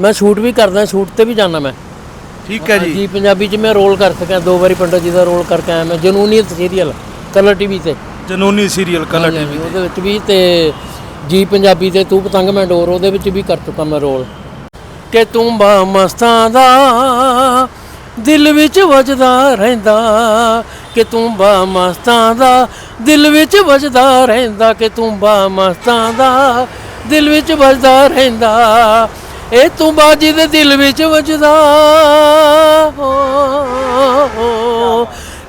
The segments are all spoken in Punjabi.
ਮੈਂ ਸ਼ੂਟ ਵੀ ਕਰਦਾ ਸ਼ੂਟ ਤੇ ਵੀ ਜਾਣਾ ਮੈਂ। ਠੀਕ ਹੈ ਜੀ। ਜੀ ਪੰਜਾਬੀ ਚ ਮੈਂ ਰੋਲ ਕਰ ਸਕਿਆ ਦੋ ਵਾਰੀ ਪੰਡਤ ਜੀ ਦਾ ਰੋਲ ਕਰਕੇ ਆਇਆ ਮੈਂ ਜਨੂਨੀਅਤ ਸੀਰੀਅਲ ਕਲਰ ਟੀਵੀ ਤੇ। ਜਨੂਨੀ ਸੀਰੀਅਲ ਕਲਰ ਹਾਂਜੀ, ਹਾਂਜੀ, ਉਹਦੇ ਵਿੱਚ ਵੀ ਤੇ ਜੀ ਪੰਜਾਬੀ ਤੇ ਤੂੰ ਪਤੰਗ ਮੈਂ ਡੋਰ ਉਹਦੇ ਵਿੱਚ ਵੀ ਕਰ ਚੁੱਕਾ ਮੈਂ ਰੋਲ ਕਿ ਤੂੰ ਬਾ ਮਸਤਾਂ ਦਾ ਦਿਲ ਵਿੱਚ ਵੱਜਦਾ ਰਹਿੰਦਾ ਕਿ ਤੂੰ ਬਾ ਮਸਤਾਂ ਦਾ ਦਿਲ ਵਿੱਚ ਵੱਜਦਾ ਰਹਿੰਦਾ ਕਿ ਤੂੰ ਬਾ ਮਸਤਾਂ ਦਾ ਦਿਲ ਵਿੱਚ ਵੱਜਦਾ ਰਹਿੰਦਾ। ਇਹ ਤੂੰ ਬਾਜੀ ਦੇ ਦਿਲ ਵਿੱਚ ਵੱਜਦਾ।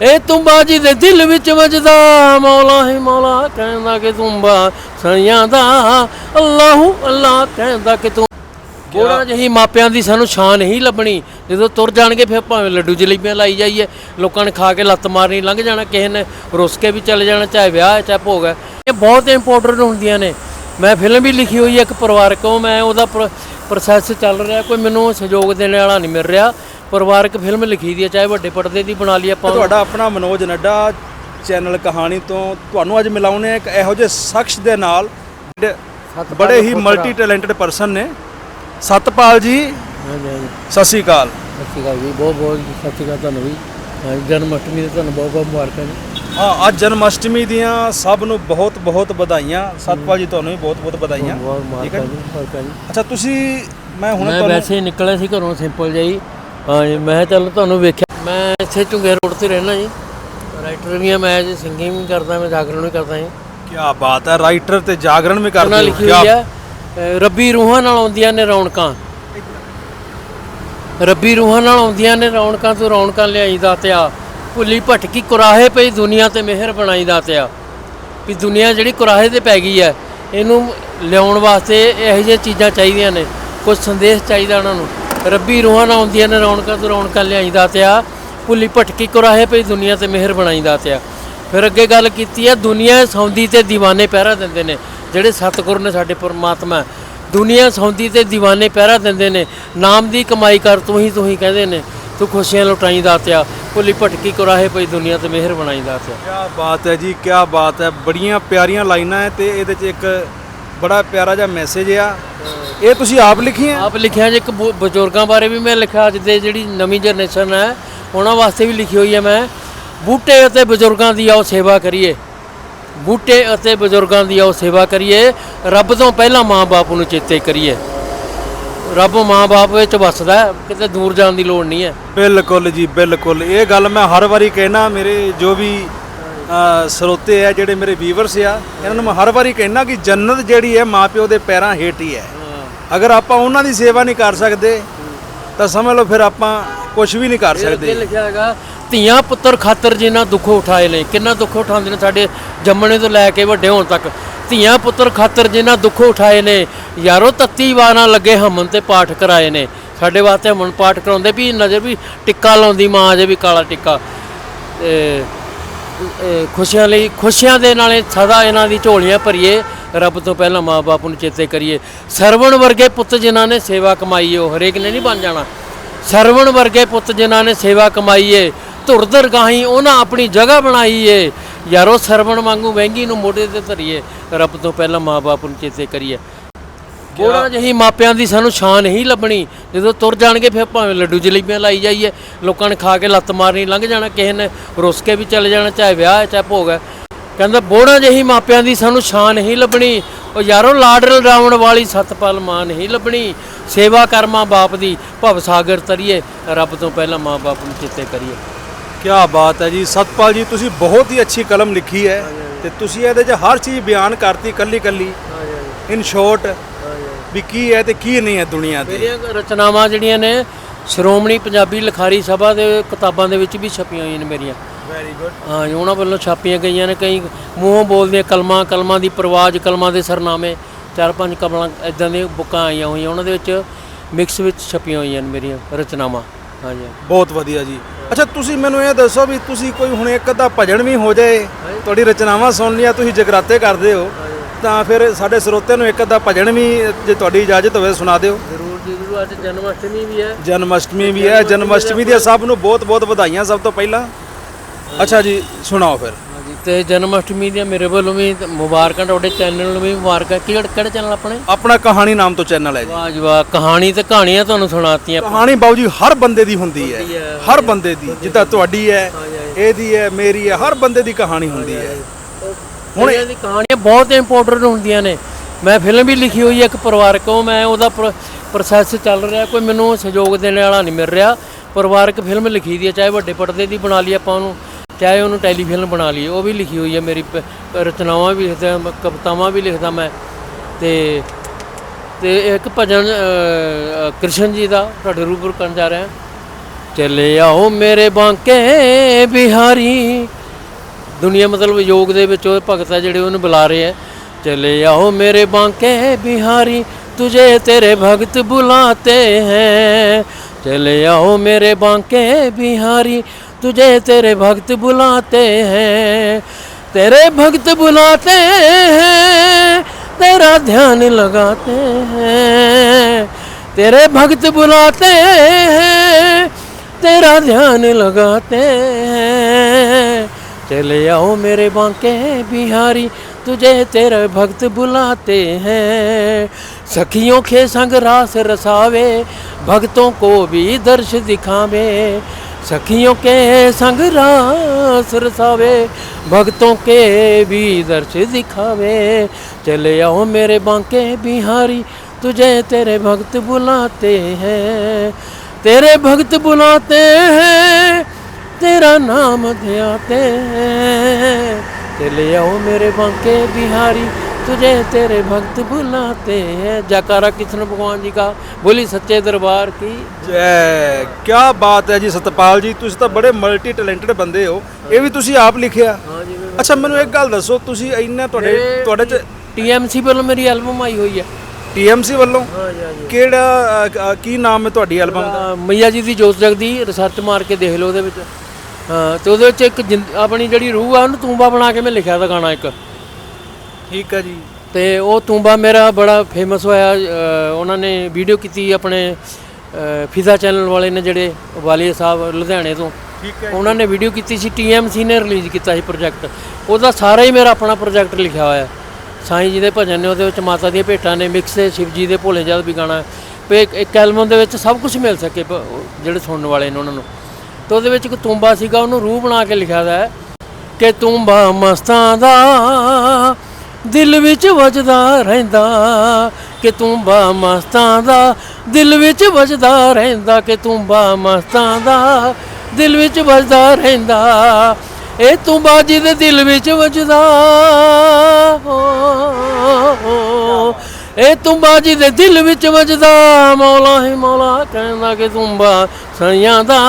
ਇਹ ਤੂੰ ਬਾਜੀ ਦੇ ਦਿਲ ਵਿੱਚ ਵੱਜਦਾ। ਮੌਲਾ ਹੀ ਮੌਲਾ ਕਹਿੰਦਾ ਕਿ ਤੂੰ ਬਾ ਸਈਆਂ ਦਾ। ਅੱਲਾਹੂ ਅੱਲਾ ਕਹਿੰਦਾ ਕਿ ਤੂੰ ਗੋੜਾ ਜਹੀ ਮਾਪਿਆਂ ਦੀ ਸਾਨੂੰ ਸ਼ਾਨ ਹੀ ਲੱਭਣੀ। ਜਦੋਂ ਤੁਰ ਜਾਣਗੇ ਫਿਰ ਭਾਵੇਂ ਲੱਡੂ ਜਲੇਬੀਆਂ ਲਾਈ ਜਾਈਏ। ਲੋਕਾਂ ਨੇ ਖਾ ਕੇ ਲੱਤ ਮਾਰਨੀ ਲੰਘ ਜਾਣਾ ਕਿਸੇ ਨੇ ਰੁੱਸ ਕੇ ਵੀ ਚਲੇ ਜਾਣਾ ਚਾਹੇ ਵਿਆਹ ਹੈ ਚਾਹੇ ਭੋਗ ਹੈ। ਇਹ ਬਹੁਤ ਇੰਪੋਰਟੈਂਟ ਹੁੰਦੀਆਂ ਨੇ। ਮੈਂ ਫਿਲਮ ਵੀ ਲਿਖੀ ਹੋਈ ਹੈ ਇੱਕ ਪਰਿਵਾਰਕ ਉਹ ਮੈਂ ਉਹਦਾ ਪ੍ਰੋਸੈਸ ਚੱਲ ਰਿਹਾ ਕੋਈ ਮੈਨੂੰ ਸਹਿਯੋਗ ਦੇਣ ਵਾਲਾ ਨਹੀਂ ਮਿਲ ਰਿਹਾ। ਪਰਿਵਾਰਕ ਫਿਲਮ ਲਿਖੀ ਦੀ ਹੈ ਚਾਹੇ ਵੱਡੇ ਪਰਦੇ ਦੀ ਬਣਾ ਲਈ ਆਪਾਂ ਤੁਹਾਡਾ ਆਪਣਾ ਮਨੋਜ ਨੱਡਾ ਚੈਨਲ ਕਹਾਣੀ ਤੋਂ ਤੁਹਾਨੂੰ ਅੱਜ ਮਿਲਾਉਣੇ ਇੱਕ ਇਹੋ ਜਿਹੇ ਸ਼ਖਸ ਦੇ ਨਾਲ ਬੜੇ ਹੀ ਮਲਟੀ ਟੈਲੈਂਟਡ ਪਰਸਨ ਨੇ। ਸਤਪਾਲ ਜੀ ਸਤਿ ਸ਼੍ਰੀ ਅਕਾਲ। ਸਤਿ ਸ਼੍ਰੀ ਅਕਾਲ ਜੀ ਬਹੁਤ ਬਹੁਤ ਸਤਿ ਸ਼੍ਰੀ ਅਕਾਲ ਤੁਹਾਨੂੰ ਵੀ। ਜਨਮ ਅਸ਼ਟਮੀ ਦੇ ਤੁਹਾਨੂੰ ਬਹੁਤ ਬਹੁਤ ਮੁਬਾਰਕਾਂ ਜੀ। ਹਾਂ ਅੱਜ ਜਨਮ ਅਸ਼ਟਮੀ ਦੀਆਂ ਸਭ ਨੂੰ ਬਹੁਤ ਬਹੁਤ ਵਧਾਈਆਂ। ਸਤਪਾਲ ਜੀ ਤੁਹਾਨੂੰ ਵੀ ਬਹੁਤ ਬਹੁਤ ਵਧਾਈਆਂ। ਠੀਕ ਹੈ ਅੱਛਾ ਤੁਸੀਂ ਮੈਂ ਹੁਣ ਮੈਂ ਤੁਹਾਨੂੰ ਵੈਸੇ ਹੀ ਨਿਕਲਿਆ ਸੀ ਘਰੋਂ ਸਿੰਪਲ ਜਾਈ ਮੈਂ ਚੱਲ ਤੁਹਾਨੂੰ ਵੇਖਿਆ। ਮੈਂ ਇੱਥੇ ਚੁੰਗੇ ਰੋਡ ਤੇ ਰਹਿਣਾ ਜੀ। ਰਾਈਟਰ ਵੀ ਆ ਮੈਂ ਜੀ ਸਿੰਗਿੰਗ ਵੀ ਕਰਦਾ ਮੈਂ ਜਾਗਰਣ ਵੀ ਕਰਦਾ ਜੀ। ਕੀ ਬਾਤ ਹੈ ਰਾਈਟਰ ਤੇ ਜਾਗਰਣ ਵੀ ਕਰਦੇ ਹੋ ਲਿਖੀ ਕਿਆ ਹੋਈ ਹੈ ਅ, ਰੱਬੀ ਰੂਹਾਂ ਨਾਲ ਆਉਂਦੀਆਂ ਨੇ ਰੌਣਕਾਂ। ਰੱਬੀ ਰੂਹਾਂ ਨਾਲ ਆਉਂਦੀਆਂ ਨੇ ਰੌਣਕਾਂ ਤੂੰ ਰੌਣਕਾਂ ਲਿਆਈ ਦਾਤਿਆ ਭੁੱਲੀ ਭਟਕੀ ਕੁਰਾਹੇ ਪਈ ਦੁਨੀਆ ਤੇ ਮਿਹਰ ਬਣਾਈ ਦਾਤਿਆ ਵੀ ਦੁਨੀਆ ਜਿਹੜੀ ਕੁਰਾਹੇ ਤੇ ਪੈ ਗਈ ਹੈ, ਇਹਨੂੰ ਲਿਆਉਣ ਵਾਸਤੇ ਇਹੋ ਜਿਹੇ ਚੀਜ਼ਾਂ ਚਾਹੀਦੀਆਂ ਨੇ ਕੁਝ ਸੰਦੇਸ਼ ਚਾਹੀਦਾ ਉਹਨਾਂ ਨੂੰ। ਰੱਬੀ ਰੂਹਾਂ ਨਾਲ ਆਉਂਦੀਆਂ ਨੇ, ਰੌਣਕਾਂ ਤੋਂ ਰੌਣਕਾਂ ਲਿਆਈ ਦਾਤਿਆ ਭੁੱਲੀ ਭਟਕੀ ਕੁਰਾਹੇ ਪਈ ਦੁਨੀਆ ਤੇ ਮਿਹਰ ਬਣਾਈ ਦਾਤਿਆ ਫਿਰ ਅੱਗੇ ਗੱਲ ਕੀਤੀ ਹੈ, ਦੁਨੀਆ ਸੌਂਦੀ ਤੇ دیਵਾਨੇ ਪਹਿਰਾ ਦਿੰਦੇ ਨੇ, ਜਿਹੜੇ ਸਤਿਗੁਰ ਨੇ ਸਾਡੇ ਪਰਮਾਤਮਾ। ਦੁਨੀਆ ਸੌਂਦੀ ਤੇ دیਵਾਨੇ ਪਹਿਰਾ ਦਿੰਦੇ ਨੇ, ਨਾਮ ਦੀ ਕਮਾਈ ਕਰ ਤੂੰ ਹੀ ਤੂੰ ਹੀ ਕਹਿੰਦੇ ਨੇ। ਤੂੰ ਖੁਸ਼ੀਆਂ ਲੁਟਾਈ ਦਾਤਿਆ ਭੁੱਲੀ ਭਟਕੀ ਕੁਰਾਹੇ ਪਈ ਦੁਨੀਆ ਤੇ ਮਿਹਰ ਬਣਾਈ ਦਾਤਿਆ ਕੀ ਬਾਤ ਹੈ ਜੀ ਕੀ ਬਾਤ ਹੈ। ਬੜੀਆਂ ਪਿਆਰੀਆਂ ਲਾਈਨਾਂ ਹੈ ਤੇ ਇਹਦੇ 'ਚ ਇੱਕ ਬੜਾ ਪਿਆਰਾ ਜਿਹਾ ਮੈਸੇਜ ਆ। ਇਹ ਤੁਸੀਂ ਆਪ ਲਿਖੀਆਂ? ਆਪ ਲਿਖਿਆ ਜੇ ਇੱਕ ਬੁ- ਬਜ਼ੁਰਗਾਂ ਬਾਰੇ ਵੀ ਮੈਂ ਲਿਖਿਆ ਅੱਜ ਦੇ ਜਿਹੜੀ ਨਵੀਂ ਜਨਰੇਸ਼ਨ ਹੈ ਉਹਨਾਂ ਵਾਸਤੇ ਵੀ ਲਿਖੀ ਹੋਈ ਹੈ ਮੈਂ। ਬੂਟੇ ਅਤੇ ਬਜ਼ੁਰਗਾਂ ਦੀ ਆਓ ਸੇਵਾ ਕਰੀਏ। ਬੂਟੇ ਅਤੇ ਬਜ਼ੁਰਗਾਂ ਦੀ ਆਓ ਸੇਵਾ ਕਰੀਏ। ਰੱਬ ਤੋਂ ਪਹਿਲਾਂ ਮਾਂ-ਬਾਪ ਨੂੰ ਚੇਤੇ ਕਰੀਏ। ਰੱਬ ਮਾਂ-ਬਾਪ ਵਿੱਚ ਵੱਸਦਾ ਹੈ, ਕਿਤੇ ਦੂਰ ਜਾਣ ਦੀ ਲੋੜ ਨਹੀਂ ਹੈ। ਬਿਲਕੁਲ ਜੀ ਬਿਲਕੁਲ। ਇਹ ਗੱਲ ਮੈਂ ਹਰ ਵਾਰੀ ਕਹਿਣਾ ਮੇਰੇ ਜੋ ਵੀ ਅ, ਸਰੋਤੇ ਆ ਜਿਹੜੇ ਮੇਰੇ ਵੀਵਰਸ ਆ ਇਹਨਾਂ ਨੂੰ ਮੈਂ ਹਰ ਵਾਰੀ ਕਹਿਣਾ ਕਿ ਜੰਨਤ ਜਿਹੜੀ ਹੈ ਮਾਪਿਓ ਦੇ ਪੈਰਾਂ ਹੇਠ ਹੀ ਹੈ। ਅਗਰ ਆਪਾਂ ਉਹਨਾਂ ਦੀ ਸੇਵਾ ਨਹੀਂ ਕਰ ਸਕਦੇ ਤਾਂ ਸਮਝ ਲਓ ਫਿਰ ਆਪਾਂ ਕੁਝ ਵੀ ਨਹੀਂ ਕਰ ਸਕਦੇ। ਲਿਖਿਆ ਹੈਗਾ ਧੀਆਂ ਪੁੱਤਰ ਖਾਤਰ ਜਿਨ੍ਹਾਂ ਦੁੱਖ ਉਠਾਏ ਨੇ ਕਿੰਨਾ ਦੁੱਖ ਉਠਾਉਂਦੇ ਨੇ ਸਾਡੇ ਜੰਮਣੇ ਤੋਂ ਲੈ ਕੇ ਵੱਡੇ ਹੋਣ ਤੱਕ। ਧੀਆਂ ਪੁੱਤਰ ਖਾਤਰ ਜਿਨ੍ਹਾਂ ਦੁੱਖ ਉਠਾਏ ਨੇ, ਯਾਰੋ ਤੱਤੀ ਵਾਰਾਂ ਲੱਗੇ ਹਮਨ ਤੇ ਪਾਠ ਕਰਾਏ ਨੇ। ਸਾਡੇ ਵਾਸਤੇ ਹਮਨ ਪਾਠ ਕਰਾਉਂਦੇ ਵੀ ਨਜ਼ਰ ਵੀ ਟਿੱਕਾ ਲਾਉਂਦੀ ਮਾਂ ਜੇ ਵੀ ਕਾਲਾ ਟਿੱਕਾ। ਤੇ ਖੁਸ਼ੀਆਂ ਲਈ, ਖੁਸ਼ੀਆਂ ਦੇ ਨਾਲੇ ਸਦਾ ਇਹਨਾਂ ਦੀ ਝੋਲੀਆਂ ਭਰੀਏ, ਰੱਬ ਤੋਂ ਪਹਿਲਾਂ ਮਾਪੇ ਨੂੰ ਚੇਤੇ ਕਰੀਏ। ਸਰਵਣ ਵਰਗੇ ਪੁੱਤ ਜਿਨ੍ਹਾਂ ਨੇ ਸੇਵਾ ਕਮਾਈ ਉਹ ਹਰੇਕ ਨੇ ਨਹੀਂ ਬਣ ਜਾਣਾ। ਸਰਵਣ ਵਰਗੇ ਪੁੱਤ ਜਿਨ੍ਹਾਂ ਨੇ ਸੇਵਾ ਕਮਾਈਏ ਧੁਰਦਰ ਗਾਹੀ ਉਹਨਾਂ ਆਪਣੀ ਜਗ੍ਹਾ ਬਣਾਈਏ ਯਾਰੋ ਸਰਵਣ ਵਾਂਗੂ ਮਹਿੰਗੀ ਨੂੰ ਮੋਢੇ ਤੇ ਧਰੀਏ ਰੱਬ ਤੋਂ ਪਹਿਲਾਂ ਮਾਪੇ ਨੂੰ ਚੇਤੇ ਕਰੀਏ। ਗੋੜਾ ਜਹੀ ਮਾਪਿਆਂ ਦੀ ਸਾਨੂੰ ਸ਼ਾਨ ਹੀ ਲੱਭਣੀ। ਜਦੋਂ ਤੁਰ ਜਾਣਗੇ ਫਿਰ ਭਾਵੇਂ ਲੱਡੂ ਜਲੇਬੀਆਂ ਲਾਈ ਜਾਈਏ। ਲੋਕਾਂ ਨੇ ਖਾ ਕੇ ਲੱਤ ਮਾਰਨੀ ਲੰਘ ਜਾਣਾ ਕਿਸੇ ਨੇ ਰੁੱਸ ਕੇ ਵੀ ਚਲੇ ਜਾਣਾ ਚਾਹੇ ਵਿਆਹ ਹੈ ਚਾਹੇ ਭੋਗ ਹੈ। ਕਹਿੰਦਾ ਬੋੜਾ ਜਹੀ ਮਾਪਿਆਂ ਦੀ ਸਾਨੂੰ ਸ਼ਾਨ ਹੀ ਲੱਭਣੀ। ਉਹ ਯਾਰੋ ਲਾਡ ਲਡਾਉਣ ਵਾਲੀ ਸਤਪਾਲ ਮਾਂ ਨਹੀਂ ਲੱਭਣੀ। ਸੇਵਾ ਕਰ ਮਾਂ ਬਾਪ ਦੀ ਭਵ ਸਾਗਰ ਤਰੀਏ ਰੱਬ ਤੋਂ ਪਹਿਲਾਂ ਮਾਂ ਬਾਪ ਨੂੰ ਚੇਤੇ ਕਰੀਏ। ਕੀ ਬਾਤ ਹੈ ਜੀ। ਸਤਪਾਲ ਜੀ ਤੁਸੀਂ ਬਹੁਤ ਹੀ ਅੱਛੀ ਕਲਮ ਲਿਖੀ ਹੈ ਤੇ ਤੁਸੀਂ ਇਹਦੇ 'ਚ ਹਰ ਚੀਜ਼ ਬਿਆਨ ਕਰਤੀ ਕੱਲੀ ਕੱਲੀ ਇਨ ਸ਼ੋਰਟ ਵੀ ਕੀ ਹੈ ਤੇ ਕੀ ਨਹੀਂ ਹੈ ਦੁਨੀਆ ਤੇ। ਮੇਰੀਆਂ ਰਚਨਾਵਾਂ ਜਿਹੜੀਆਂ ਨੇ ਸ਼੍ਰੋਮਣੀ ਪੰਜਾਬੀ ਲਿਖਾਰੀ ਸਭਾ ਦੇ ਕਿਤਾਬਾਂ ਦੇ ਵਿੱਚ ਵੀ ਛਪੀਆਂ ਹੋਈਆਂ ਨੇ ਮੇਰੀਆਂ। ਵੈਰੀ ਗੁੱਡ ਹਾਂ ਜੀ, ਉਹਨਾਂ ਵੱਲੋਂ ਛਾਪੀਆਂ ਗਈਆਂ ਨੇ। ਕਈ ਮੂੰਹੋਂ ਬੋਲਦੀਆਂ ਕਲਮਾਂ ਕਲਮਾਂ ਦੀ ਪ੍ਰਵਾਜ ਕਲਮਾਂ ਦੇ ਸਰਨਾਮੇ ਚਾਰ ਪੰਜ ਕਮਲਾਂ ਇਦਾਂ ਦੀਆਂ ਬੁੱਕਾਂ ਆਈਆਂ ਹੋਈਆਂ। ਉਹਨਾਂ ਦੇ ਵਿੱਚ ਮਿਕਸ ਵਿੱਚ ਛਪੀਆਂ ਹੋਈਆਂ ਨੇ ਮੇਰੀਆਂ ਰਚਨਾਵਾਂ। ਹਾਂ ਜੀ ਬਹੁਤ ਵਧੀਆ ਜੀ। ਅੱਛਾ ਤੁਸੀਂ ਮੈਨੂੰ ਇਹ ਦੱਸੋ ਵੀ ਤੁਸੀਂ ਕੋਈ ਹੁਣ ਇੱਕ ਅੱਧਾ ਭਜਨ ਵੀ ਹੋ ਜਾਏ ਤੁਹਾਡੀ ਰਚਨਾਵਾਂ ਸੁਣ ਲਿਆ ਤੁਸੀਂ ਜਗਰਾਤੇ ਕਰਦੇ ਹੋ ਤਾਂ ਫਿਰ ਸਾਡੇ ਸਰੋਤਿਆਂ ਨੂੰ ਇੱਕ ਅੱਧਾ ਭਜਨ ਵੀ ਜੇ ਤੁਹਾਡੀ ਇਜਾਜ਼ਤ ਹੋਵੇ ਸੁਣਾ ਦਿਓ। ਜ਼ਰੂਰ ਜੀ ਜ਼ਰੂਰ। ਅੱਜ ਜਨਮ ਅਸ਼ਟਮੀ ਵੀ ਹੈ। ਜਨਮ ਅਸ਼ਟਮੀ ਵੀ ਹੈ ਜਨਮ ਅਸ਼ਟਮੀ ਦੀਆਂ ਸਭ ਨੂੰ ਬਹੁਤ ਬਹੁਤ ਵਧਾਈਆਂ ਸਭ ਤੋਂ ਪਹਿਲਾਂ। ਅੱਛਾ ਜੀ ਸੁਣਾਓ ਫਿਰ। ਤੇ ਜਨਮ ਅਸ਼ਟਮੀ ਦੀਆਂ ਮੇਰੇ ਵੱਲੋਂ ਵੀ ਮੁਬਾਰਕਾਂ ਤੁਹਾਡੇ ਚੈਨਲ ਨੂੰ ਵੀ ਮੁਬਾਰਕਾਂ। ਕਿਹੜਾ ਕਿਹੜਾ ਚੈਨਲ ਆਪਣੇ? ਆਪਣਾ ਕਹਾਣੀ ਨਾਮ ਤੋਂ ਚੈਨਲ ਹੈ ਜੀ। ਵਾਹ ਜੀ ਵਾਹ ਕਹਾਣੀ ਤੇ ਕਹਾਣੀਆਂ ਤੁਹਾਨੂੰ ਸੁਣਾਤੀਆਂ ਕਹਾਣੀ ਬਾਊ ਜੀ ਹਰ ਬੰਦੇ ਦੀ ਹੁੰਦੀ ਹੈ। ਹਰ ਬੰਦੇ ਦੀ ਜਿੱਦਾਂ ਤੁਹਾਡੀ ਹੈ ਇਹਦੀ ਹੈ ਮੇਰੀ ਹੈ ਹਰ ਬੰਦੇ ਦੀ ਕਹਾਣੀ ਹੁੰਦੀ ਹੈ। ਹੁਣ ਇਹਦੀ ਕਹਾਣੀਆਂ ਬਹੁਤ ਇੰਪੋਰਟੈਂਟ ਹੁੰਦੀਆਂ ਨੇ। ਮੈਂ ਫਿਲਮ ਵੀ ਲਿਖੀ ਹੋਈ ਹੈ ਇੱਕ ਪਰਿਵਾਰਕ ਉਹ ਮੈਂ ਉਹਦਾ ਪ੍ਰੋਸੈਸ ਚੱਲ ਰਿਹਾ ਕੋਈ ਮੈਨੂੰ ਸਹਿਯੋਗ ਦੇਣ ਵਾਲਾ ਨਹੀਂ ਮਿਲ ਰਿਹਾ। ਪਰਿਵਾਰਕ ਫਿਲਮ ਲਿਖੀ ਦੀ ਹੈ ਚਾਹੇ ਵੱਡੇ ਪਰਦੇ ਦੀ ਬਣਾ ਲਈ ਆਪਾਂ ਉਹਨੂੰ। ਚਾਹੇ ਉਹਨੂੰ ਟੈਲੀਫਿਲਮ ਬਣਾ ਲਈ, ਉਹ ਵੀ ਲਿਖੀ ਹੋਈ ਹੈ ਮੇਰੀ ਰਚਨਾਵਾਂ ਵੀ ਲਿਖਦਾ ਕਵਿਤਾਵਾਂ ਵੀ ਲਿਖਦਾ ਮੈਂ। ਤੇ ਤੇ ਇੱਕ ਭਜਨ ਕ੍ਰਿਸ਼ਨ ਜੀ ਦਾ, ਤੁਹਾਡੇ ਰੂਬਰੂ ਕਰਨ ਜਾ ਰਿਹਾ ਚਲੇ ਆਓ ਮੇਰੇ ਬਾਂਕੇ ਬਿਹਾਰੀ। ਦੁਨੀਆ ਮਤਲਬ ਯੋਗ ਦੇ ਵਿੱਚ ਉਹ ਭਗਤ ਆ ਜਿਹੜੇ ਉਹਨੂੰ ਬੁਲਾ ਰਹੇ ਆ। ਚਲੇ ਆਓ ਮੇਰੇ ਬਾਂਕੇ ਬਿਹਾਰੀ, ਤੁਝੇ ਤੇਰੇ ਭਗਤ ਬੁਲਾਤੇ ਹੈ। ਚਲੇ ਆਓ ਮੇਰੇ ਬਾਂਕੇ ਬਿਹਾਰੀ तुझे तेरे भक्त बुलाते हैं, तेरे भक्त बुलाते हैं, तेरा ध्यान लगाते हैं, तेरे भक्त बुलाते हैं, तेरा ध्यान लगाते हैं। चले आओ मेरे बांके बिहारी, तुझे तेरे भक्त बुलाते हैं। सखियों के संग रास रसावे, भक्तों को भी दर्श दिखावे। सखियों के संग रास रसावे भक्तों के भी दर्श दिखावे चले आओ मेरे बांके बिहारी तुझे तेरे भक्त बुलाते हैं तेरे भक्त बुलाते हैं तेरा नाम ध्याते हैं चले आओ मेरे बांके बिहारी तुझे तेरे भक्त बुलाते हैं जयकारा कृष्ण भगवान जी का बोली सच्चे दरबार की ਜੈ ਕੀ ਬਾਤ ਹੈ ਜੀ ਸਤਪਾਲ ਜੀ ਤੁਸੀਂ ਤਾਂ ਬੜੇ ਮਲਟੀ ਟੈਲੈਂਟਡ ਬੰਦੇ ਹੋ ਇਹ ਵੀ ਤੁਸੀਂ ਆਪ ਲਿਖਿਆ हाँ जी ਅੱਛਾ ਮੈਨੂੰ ਇੱਕ ਗੱਲ ਦੱਸੋ ਤੁਸੀਂ ਇੰਨਾ ਤੁਹਾਡੇ ਤੁਹਾਡੇ ਚ टीएमसी ਵੱਲੋਂ ਮੇਰੀ ਐਲਬਮ ਆਈ ਹੋਈ ਹੈ ਟੀਐਮਸੀ ਵੱਲੋਂ ਹਾਂ ਜੀ ਹਾਂ ਜੀ ਕਿਹੜਾ ਅ, ਅ, ਕੀ ਨਾਮ ਹੈ ਤੁਹਾਡੀ ਐਲਬਮ ਦਾ ਮਈਆ ਜੀ ਦੀ ਜੋਤ ਜਗਦੀ ਰਿਸਰਚ ਮਾਰ ਕੇ ਦੇਖ ਲਓ ਉਹਦੇ ਵਿੱਚ ਹਾਂ ਤੇ ਉਹਦੇ ਵਿੱਚ ਇੱਕ ਜਿੰਦ- ਆਪਣੀ ਜਿਹੜੀ ਰੂਹ ਆ ਉਹਨੂੰ ਤੂੰਬਾ ਬਣਾ ਕੇ ਮੈਂ ਲਿਖਿਆ ਦਾ ਗਾਣਾ ਇੱਕ ਠੀਕ ਹੈ ਜੀ। ਤੇ ਉਹ ਤੂੰਬਾ ਮੇਰਾ ਬੜਾ ਫੇਮਸ ਹੋਇਆ ਅ, ਉਹਨਾਂ ਨੇ ਵੀਡੀਓ ਕੀਤੀ ਆਪਣੇ ਅ, ਫਿਜ਼ਾ ਚੈਨਲ ਵਾਲੇ ਨੇ ਜਿਹੜੇ ਵਾਲੀਆ ਸਾਹਿਬ ਲੁਧਿਆਣੇ ਤੋਂ। ਠੀਕ ਉਹਨਾਂ ਨੇ ਵੀਡੀਓ ਕੀਤੀ ਸੀ ਟੀਐਮਸੀ ਨੇ ਰਿਲੀਜ਼ ਕੀਤਾ ਸੀ ਪ੍ਰੋਜੈਕਟ ਉਹਦਾ ਸਾਰਾ ਹੀ ਮੇਰਾ ਆਪਣਾ ਪ੍ਰੋਜੈਕਟ ਲਿਖਿਆ ਹੋਇਆ। ਹੈ ਸਾਈਂ ਜੀ ਦੇ ਭਜਨ ਨੇ ਉਹਦੇ ਵਿੱਚ ਮਾਤਾ ਦੀਆਂ ਭੇਟਾਂ ਨੇ ਮਿਕਸ ਹੈ ਸ਼ਿਵ ਜੀ ਦੇ ਭੋਲੇ ਜਦ ਵੀ ਗਾਣਾ। ਤੇ ਇੱਕ- ਐਲਬਮ ਦੇ ਵਿੱਚ ਸਭ ਕੁਝ ਮਿਲ ਸਕੇ ਪ- ਜਿਹੜੇ ਸੁਣਨ ਵਾਲੇ ਨੇ ਉਹਨਾਂ ਨੂੰ। ਤੇ ਉਹਦੇ ਵਿੱਚ ਇੱਕ ਤੂੰਬਾ ਸੀਗਾ ਉਹਨੂੰ ਰੂਹ ਬਣਾ ਕੇ ਲਿਖਿਆ ਦਾ ਹੈ ਕਿ ਤੂੰਬਾ ਮਸਤਾਂ ਦਾ ਦਿਲ ਵਿੱਚ ਵੱਜਦਾ ਰਹਿੰਦਾ ਕਿ ਤੂੰਬਾ ਮਸਤਾਂ ਦਾ। ਦਿਲ ਵਿੱਚ ਵੱਜਦਾ ਰਹਿੰਦਾ ਕਿ ਤੂੰਬਾ ਮਸਤਾਂ ਦਾ। ਦਿਲ ਵਿੱਚ ਵੱਜਦਾ ਰਹਿੰਦਾ, ਇਹ ਤੂੰਬਾ ਜੀ ਦੇ ਦਿਲ ਵਿੱਚ ਵੱਜਦਾ। ਹੋ ਇਹ ਤੁੰਬਾ ਜੀ ਦੇ ਦਿਲ ਵਿੱਚ ਵੱਜਦਾ। ਮੌਲਾ ਹੀ ਮੌਲਾ ਕਹਿੰਦਾ ਕਿ ਤੁੰਬਾ ਸਈਆਂ ਦਾ।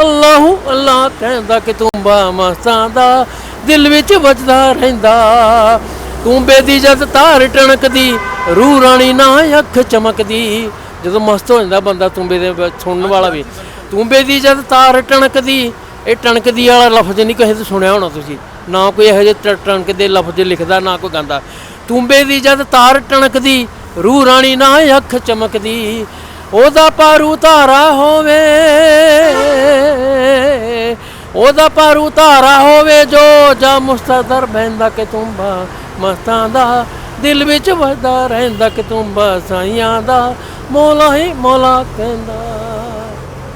ਅੱਲਾਹੂ ਅੱਲਾ ਕਹਿੰਦਾ ਕਿ ਤੁੰਬਾ ਮਸਤਾਂ ਦਾ। ਦਿਲ ਵਿੱਚ ਵੱਜਦਾ ਰਹਿੰਦਾ ਤੂੰਬੇ ਦੀ ਜਦ ਧਾਰ ਟਣਕਦੀ, ਰੂਹ ਰਾਣੀ ਨਾ ਅੱਖ ਚਮਕਦੀ। ਜਦੋਂ ਮਸਤ ਹੋ ਜਾਂਦਾ ਬੰਦਾ ਤੁੰਬੇ ਦੇ ਸੁਣਨ ਵਾਲਾ ਵੀ। ਤੁੰਬੇ ਦੀ ਜਦ ਤਾਰ ਟਣਕਦੀ, ਇਹ ਟਣਕਦੀ ਵਾਲਾ ਲਫ਼ਜ਼ ਨਹੀਂ ਕਹੇ ਤੇ ਸੁਣਿਆ ਹੋਣਾ ਤੁਸੀਂ। ਨਾ ਕੋਈ ਇਹੋ ਜਿਹੇ ਟਣਕਦੇ ਲਫ਼ਜ਼ ਲਿਖਦਾ, ਨਾ ਕੋਈ ਗਾਉਂਦਾ। ਤੂੰਬੇ ਦੀ ਜਦ ਤਾਰ ਟਣਕਦੀ, ਰੂਹ ਰਾਣੀ ਨਾ ਅੱਖ ਚਮਕਦੀ। ਉਹਦਾ ਪਾਰੂ ਧਾਰਾ ਹੋਵੇ, ਉਹਦਾ ਪਾਰੂ ਧਾਰਾ ਹੋਵੇ ਜੋ ਜਾ ਮੁਸਤਦਰ ਬਹਿੰਦਾ ਕੇ ਤੁੰਬਾ। ਮਸਤਾਂ ਦਾ ਦਿਲ ਵਿੱਚ ਵੱਜਦਾ ਰਹਿੰਦਾ ਕਿ ਤੁੰਬਾ ਸਾਈਆਂ ਦਾ ਮੌਲਾ ਹੀ ਮੌਲਾ ਕਹਿੰਦਾ।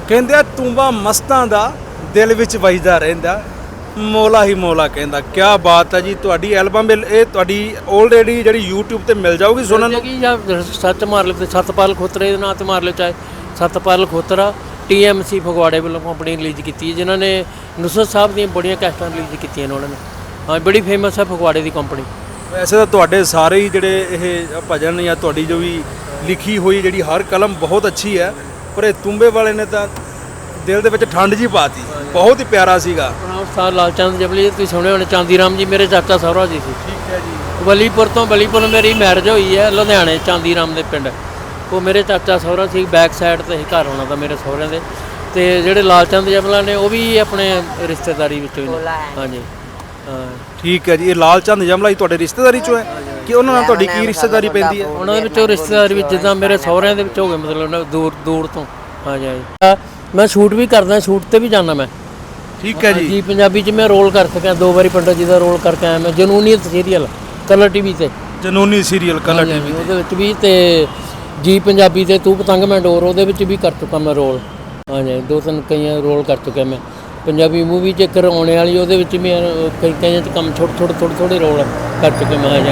ਕਹਿੰਦੇ ਆ ਤੂੰਬਾ ਮਸਤਾਂ ਦਾ ਦਿਲ ਵਿੱਚ ਵੱਜਦਾ ਰਹਿੰਦਾ ਮੋਲਾ ਹੀ ਮੋਲਾ ਕਹਿੰਦਾ। ਕੀ ਬਾਤ ਹੈ ਜੀ ਤੁਹਾਡੀ ਐਲਬਮ ਇਹ ਤੁਹਾਡੀ ਆਲਰੇਡੀ ਜਿਹੜੀ YouTube ਤੇ ਮਿਲ ਜਾਊਗੀ ਸੁਣਨ ਨੂੰ। ਜਾਂ ਸੱਚ ਮਾਰ ਲਓ ਤੇ ਸਤਪਾਲ ਖੋਤਰੇ ਦੇ ਨਾਂ ਤੇ ਮਾਰ ਲਓ ਚਾਹੇ ਸਤਪਾਲ ਖੋਤਰਾ ਟੀਐਮਸੀ ਫਗਵਾੜੇ ਵੱਲੋਂ ਕੰਪਨੀ ਰਿਲੀਜ਼ ਕੀਤੀ ਹੈ ਜਿਨ੍ਹਾਂ ਨੇ ਨੁਸਰਤ ਸਾਹਿਬ ਦੀਆਂ ਬੜੀਆਂ ਕੈਸਟਾਂ ਰਿਲੀਜ਼ ਕੀਤੀਆਂ ਨੇ ਉਹਨਾਂ ਨੇ। ਹਾਂ ਬੜੀ ਫੇਮਸ ਹੈ ਫਗਵਾੜੇ ਦੀ ਕੰਪਨੀ ਵੈਸੇ ਤਾਂ ਤੁਹਾਡੇ ਸਾਰੇ ਹੀ ਜਿਹੜੇ ਇਹ ਭਜਨ ਜਾਂ ਤੁਹਾਡੀ ਜੋ ਵੀ ਲਿਖੀ ਹੋਈ ਜਿਹੜੀ ਹਰ ਕਲਮ ਬਹੁਤ ਅੱਛੀ ਹੈ ਪਰ ਇਹ ਤੁੰਬੇ ਵਾਲੇ ਨੇ ਤਾਂ ਦਿਲ ਦੇ ਵਿੱਚ ਠੰਡ ਜੀ ਪਾਤੀ ਬਹੁਤ ਹੀ ਪਿਆਰਾ ਸੀਗਾ। ਆਪਣਾ ਉਸਤਾਦ ਲਾਲਚੰਦ ਜਬਲੀ ਤੁਸੀਂ ਸੁਣਿਆ ਹੋਣੇ ਚਾਂਦੀ ਰਾਮ ਜੀ ਮੇਰੇ ਚਾਚਾ ਸਹੁਰਾ ਜੀ ਸੀ। ਠੀਕ ਹੈ ਜੀ। ਵਲੀਪੁਰ ਤੋਂ ਵਲੀਪੁਰ ਮੇਰੀ ਮੈਰਿਜ ਹੋਈ ਹੈ ਲੁਧਿਆਣੇ ਚਾਂਦੀ ਰਾਮ ਦੇ ਪਿੰਡ। ਉਹ ਮੇਰੇ ਚਾਚਾ ਸਹੁਰਾ ਸੀ ਬੈਕ ਸਾਈਡ ਤੇ ਹੀ ਘਰ ਹੋਣਾ ਤਾਂ ਮੇਰੇ ਸਹੁਰਿਆਂ ਦੇ। ਤੇ ਜਿਹੜੇ ਲਾਲਚੰਦ ਜਬਲਾ ਨੇ ਉਹ ਵੀ ਆਪਣੇ ਰਿਸ਼ਤੇਦਾਰੀ ਵਿੱਚੋਂ ਹੀ ਨੇ। ਹਾਂਜੀ। ਠੀਕ ਹੈ ਜੀ ਇਹ ਲਾਲ ਚੰਦ ਜਮਲਾ ਹੀ ਤੁਹਾਡੇ ਰਿਸ਼ਤੇਦਾਰੀ ਚੋਂ ਹੈ? ਕਿ ਉਹਨਾਂ ਨਾਲ ਤੁਹਾਡੀ ਕੀ ਰਿਸ਼ਤੇਦਾਰੀ ਪੈਂਦੀ ਹੈ? ਉਹਨਾਂ ਦੇ ਵਿੱਚੋਂ ਰਿਸ਼ਤੇਦਾਰ ਵਿੱਚ ਜਿੱਦਾਂ ਮੇਰੇ ਸਹੁਰਿਆਂ ਦੇ ਵਿੱਚ ਹੋ ਗਏ ਮਤਲਬ ਉਹਨਾਂ ਦੂਰ ਦੂਰ ਤੋਂ। ਹਾਂਜੀ ਅਹ ਮੈਂ ਸ਼ੂਟ ਵੀ ਕਰਦਾ ਸ਼ੂਟ ਤੇ ਵੀ ਜਾਂਦਾ ਮੈਂ। ਠੀਕ ਹੈ ਜੀ। ਜੀ ਪੰਜਾਬੀ 'ਚ ਮੈਂ ਰੋਲ ਕਰ ਸਕਿਆ ਦੋ ਵਾਰੀ ਪੰਡਤ ਜੀ ਦਾ ਰੋਲ ਕਰਕੇ ਆਇਆ ਮੈਂ ਜਨੂਨੀਅਤ ਸੀਰੀਅਲ ਕਲਰ ਟੀਵੀ ਤੇ। ਜਨੂਨੀ ਸੀਰੀਅਲ ਕਲਰ ਹਾਂਜੀ, ਉਹਦੇ ਵਿੱਚ ਵੀ ਤੇ ਜੀ ਪੰਜਾਬੀ ਤੇ ਤੂੰ ਪਤੰਗ ਮੈਂ ਡੋਰ ਉਹਦੇ ਵਿੱਚ ਵੀ ਕਰ ਚੁੱਕਾ ਮੈਂ ਰੋਲ। ਹਾਂਜੀ ਦੋ ਤਿੰਨ ਕਈਆਂ ਰੋਲ ਕਰ ਚੁੱਕਿਆ ਮੈਂ। ਪੰਜਾਬੀ ਮੂਵੀ 'ਚ ਇੱਕ ਆਉਣੇ ਵਾਲੀ ਉਹਦੇ ਵਿੱਚ ਵੀ ਮੈਂ ਕਈ ਕਈਆਂ 'ਚ ਕੰਮ ਛੋਟੇ ਛੋਟੇ ਥੋੜ੍ਹੇ ਥੋੜ੍ਹੇ ਰੋਲ ਕਰ ਚੁੱਕੇ ਮੈਂ ਹਾਂਜੀ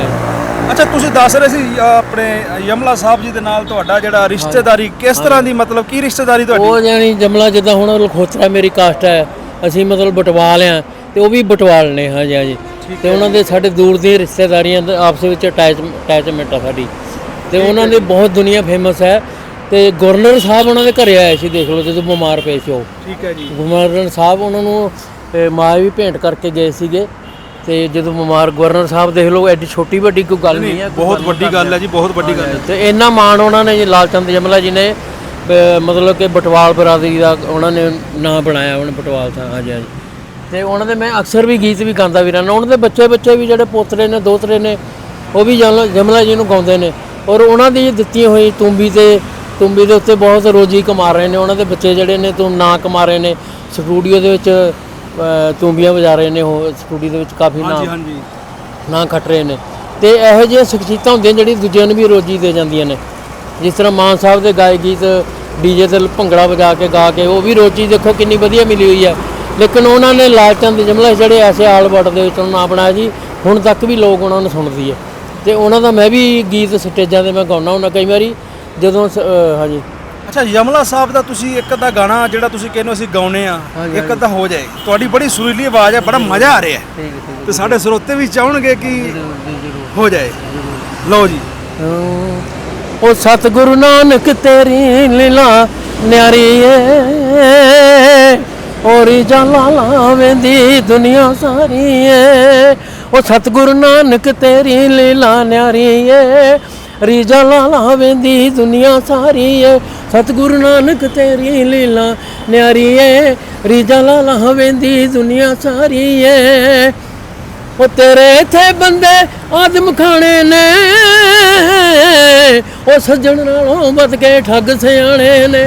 ਅੱਛਾ ਤੁਸੀਂ ਦੱਸ ਰਹੇ ਸੀ ਆਪਣੇ ਯਮਲਾ ਸਾਹਿਬ ਜੀ ਦੇ ਨਾਲ ਤੁਹਾਡਾ ਜਿਹੜਾ ਰਿਸ਼ਤੇਦਾਰੀ ਕਿਸ ਤਰ੍ਹਾਂ ਦੀ ਮਤਲਬ ਕੀ ਰਿਸ਼ਤੇਦਾਰੀ ਤੁਹਾਡੀ? ਉਹ ਜਾਨੀ ਜਮਲਾ ਜਿੱਦਾਂ ਹੁਣ ਲਖੋਤਰਾ ਮੇਰੀ ਕਾਸਟ ਹੈ ਅਸੀਂ ਮਤਲਬ ਬਟਵਾਲ ਆ ਤੇ ਉਹ ਵੀ ਬਟਵਾਲ ਨੇ ਹਾਂਜੀ ਹਾਂਜੀ ਤੇ ਉਹਨਾਂ ਦੇ ਸਾਡੇ ਦੂਰ ਦੀਆਂ ਰਿਸ਼ਤੇਦਾਰੀਆਂ ਦੇ ਆਪਸ ਵਿੱਚ ਅਟੈਚ ਅਟੈਚਮੈਂਟ ਆ ਸਾਡੀ। ਤੇ ਉਹਨਾਂ ਦੀ ਬਹੁਤ ਦੁਨੀਆ ਫੇਮਸ ਹੈ ਤੇ ਗਵਰਨਰ ਸਾਹਿਬ ਉਹਨਾਂ ਦੇ ਘਰੇ ਆਏ ਸੀ ਦੇਖ ਲਓ ਜਦੋਂ ਬਿਮਾਰ ਪਏ ਸੀ ਉਹ। ਠੀਕ ਹੈ ਜੀ। ਗਵਰਨਰ ਸਾਹਿਬ ਉਹਨਾਂ ਨੂੰ ਮਾਂ ਵੀ ਭੇਂਟ ਕਰਕੇ ਗਏ ਸੀਗੇ। ਤੇ ਜਦੋਂ ਬਿਮਾਰ ਗਵਰਨਰ ਸਾਹਿਬ ਦੇਖ ਲਓ ਐਡੀ ਛੋਟੀ ਵੱਡੀ ਕੋਈ ਗੱਲ ਨਹੀਂ ਹੈ ਬਹੁਤ ਵੱਡੀ ਗੱਲ ਹੈ ਜੀ ਬਹੁਤ ਵੱਡੀ ਗੱਲ ਹੈ। ਤੇ ਇੰਨਾ ਮਾਣ ਉਹਨਾਂ ਨੇ ਜੀ ਲਾਲਚੰਦ ਜਮਲਾ ਜੀ ਨੇ ਮਤਲਬ ਕਿ ਬਟਵਾਲ ਬਰਾਦਰੀ ਦਾ ਉਹਨਾਂ ਨੇ ਨਾਂ ਬਣਾਇਆ ਉਹਨੇ ਬਟਵਾਲ ਦਾ ਹਾਂਜੀ ਹਾਂਜੀ। ਤੇ ਉਹਨਾਂ ਦੇ ਮੈਂ ਅਕਸਰ ਵੀ ਗੀਤ ਵੀ ਗਾਉਂਦਾ ਵੀ ਰਹਿਣਾ ਉਹਨਾਂ ਦੇ ਬੱਚੇ ਬੱਚੇ ਵੀ ਜਿਹੜੇ ਪੋਤਰੇ ਨੇ ਦੋਤਰੇ ਨੇ ਉਹ ਵੀ ਜਮਲਾ ਜਮਲਾ ਜੀ ਨੂੰ ਗਾਉਂਦੇ ਨੇ। ਔਰ ਉਹਨਾਂ ਦੀ ਦਿੱਤੀ ਹੋਈ ਤੁੰਬੀ ਤੇ ਤੁੰਬੀ ਦੇ ਉੱਤੇ ਬਹੁਤ ਰੋਜੀ ਕਮਾ ਰਹੇ ਨੇ ਉਹਨਾਂ ਦੇ ਬੱਚੇ ਜਿਹੜੇ ਨੇ ਤੁਮ ਨਾਂ ਕਮਾ ਰਹੇ ਨੇ ਸਟੂਡੀਓ ਦੇ ਵਿੱਚ ਤੁੰਬੀਆਂ ਵਜਾ ਰਹੇ ਨੇ ਉਹ ਸਟੂਡੀਓ ਦੇ ਵਿੱਚ ਕਾਫੀ ਹਾਂਜੀ ਨਾਮ ਹਾਂਜੀ। ਨਾਂ ਖੱਟ ਰਹੇ ਨੇ। ਤੇ ਇਹੋ ਜਿਹੀਆਂ ਸ਼ਖਸੀਅਤਾਂ ਹੁੰਦੀਆਂ ਜਿਹੜੀ ਦੂਜਿਆਂ ਨੂੰ ਵੀ ਰੋਜੀ ਦੇ ਜਾਂਦੀਆਂ ਨੇ। ਜਿਸ ਤਰ੍ਹਾਂ ਮਾਨ ਸਾਹਿਬ ਦੇ ਗਾਏ ਗੀਤ ਡੀਜੇ ਤੇ ਭੰਗੜਾ ਵਜਾ ਕੇ ਗਾ ਕੇ ਉਹ ਵੀ ਰੋਜੀ ਦੇਖੋ ਕਿੰਨੀ ਵਧੀਆ ਮਿਲੀ ਹੋਈ ਹੈ। ਲੇਕਿਨ ਉਹਨਾਂ ਨੇ ਲਾਲਚੰਦ ਜਮਲਾ ਜਿਹੜੇ ਐਸੇ ਆਲਵਟ ਦੇ ਵਿੱਚ ਉਹਨਾਂ ਬਣਾਇਆ ਜੀ ਹੁਣ ਤੱਕ ਵੀ ਲੋਕ ਉਹਨਾਂ ਨੂੰ ਸੁਣਦੀ ਹੈ ਤੇ ਉਹਨਾਂ ਦਾ ਮੈਂ ਵੀ ਗੀਤ ਸਟੇਜਾਂ ਤੇ ਮੈਂ ਗਾਉਣਾ ਹੁੰਦਾ ਕਈ ਵਾਰੀ। ਜਦੋਂ ਸ- ਅਹ ਹਾਂਜੀ। ਅੱਛਾ ਯਮਲਾ ਸਾਹਿਬ ਦਾ ਤੁਸੀਂ ਇੱਕ ਅੱਧਾ ਗਾਣਾ ਜਿਹੜਾ ਤੁਸੀਂ ਕਹਿੰਦੇ ਹੋ ਅਸੀਂ ਗਾਉਨੇ ਆ ਹਾਂਜੀ, ਇੱਕ ਅੱਧਾ ਹੋ ਜਾਏ। ਤੁਹਾਡੀ ਬੜੀ ਸੁਰੀਲੀ ਆਵਾਜ਼ ਹੈ ਬੜਾ ਮਜ਼ਾ ਆ ਰਿਹਾ ਹੈ। ਠੀਕ ਹੈ ਠੀਕ ਤੇ ਸਾਡੇ ਸਰੋਤੇ ਵੀ ਚਾਹਣਗੇ ਕਿ ਹੋ ਜਾਏ। ਲਓ ਜੀ। ਉਹ ਸਤਿਗੁਰੂ ਨਾਨਕ ਤੇਰੀ ਲੀਲਾ ਨਿਆਰੀ ਏ। ਔਰੀ ਜਾਲਾ ਲਾਵੇਂਦੀ ਦੁਨੀਆ ਸਾਰੀ ਏ। ਉਹ ਸਤਿਗੁਰੂ ਨਾਨਕ ਤੇਰੀ ਲੀਲਾ ਨਿਆਰੀ ਏ। ਰੀਜਾ ਲਾਵੇਂਦੀ ਦੁਨੀਆ ਸਾਰੀ ਏ। ਸਤਿਗੁਰੂ ਨਾਨਕ ਤੇਰੀ ਲੀਲਾ ਨਿਆਰੀ ਏ। ਰੀਜਾ ਲਾਵੇਂਦੀ ਦੁਨੀਆ ਸਾਰੀ ਏ। ਉਹ ਤੇਰੇ ਇਥੇ ਬੰਦੇ ਆਦਮ ਖਾਣੇ ਨੇ। ਉਹ ਸੱਜਣ ਨਾਲੋਂ ਵੱਧ ਕੇ ਠੱਗ ਸਿਆਣੇ ਨੇ।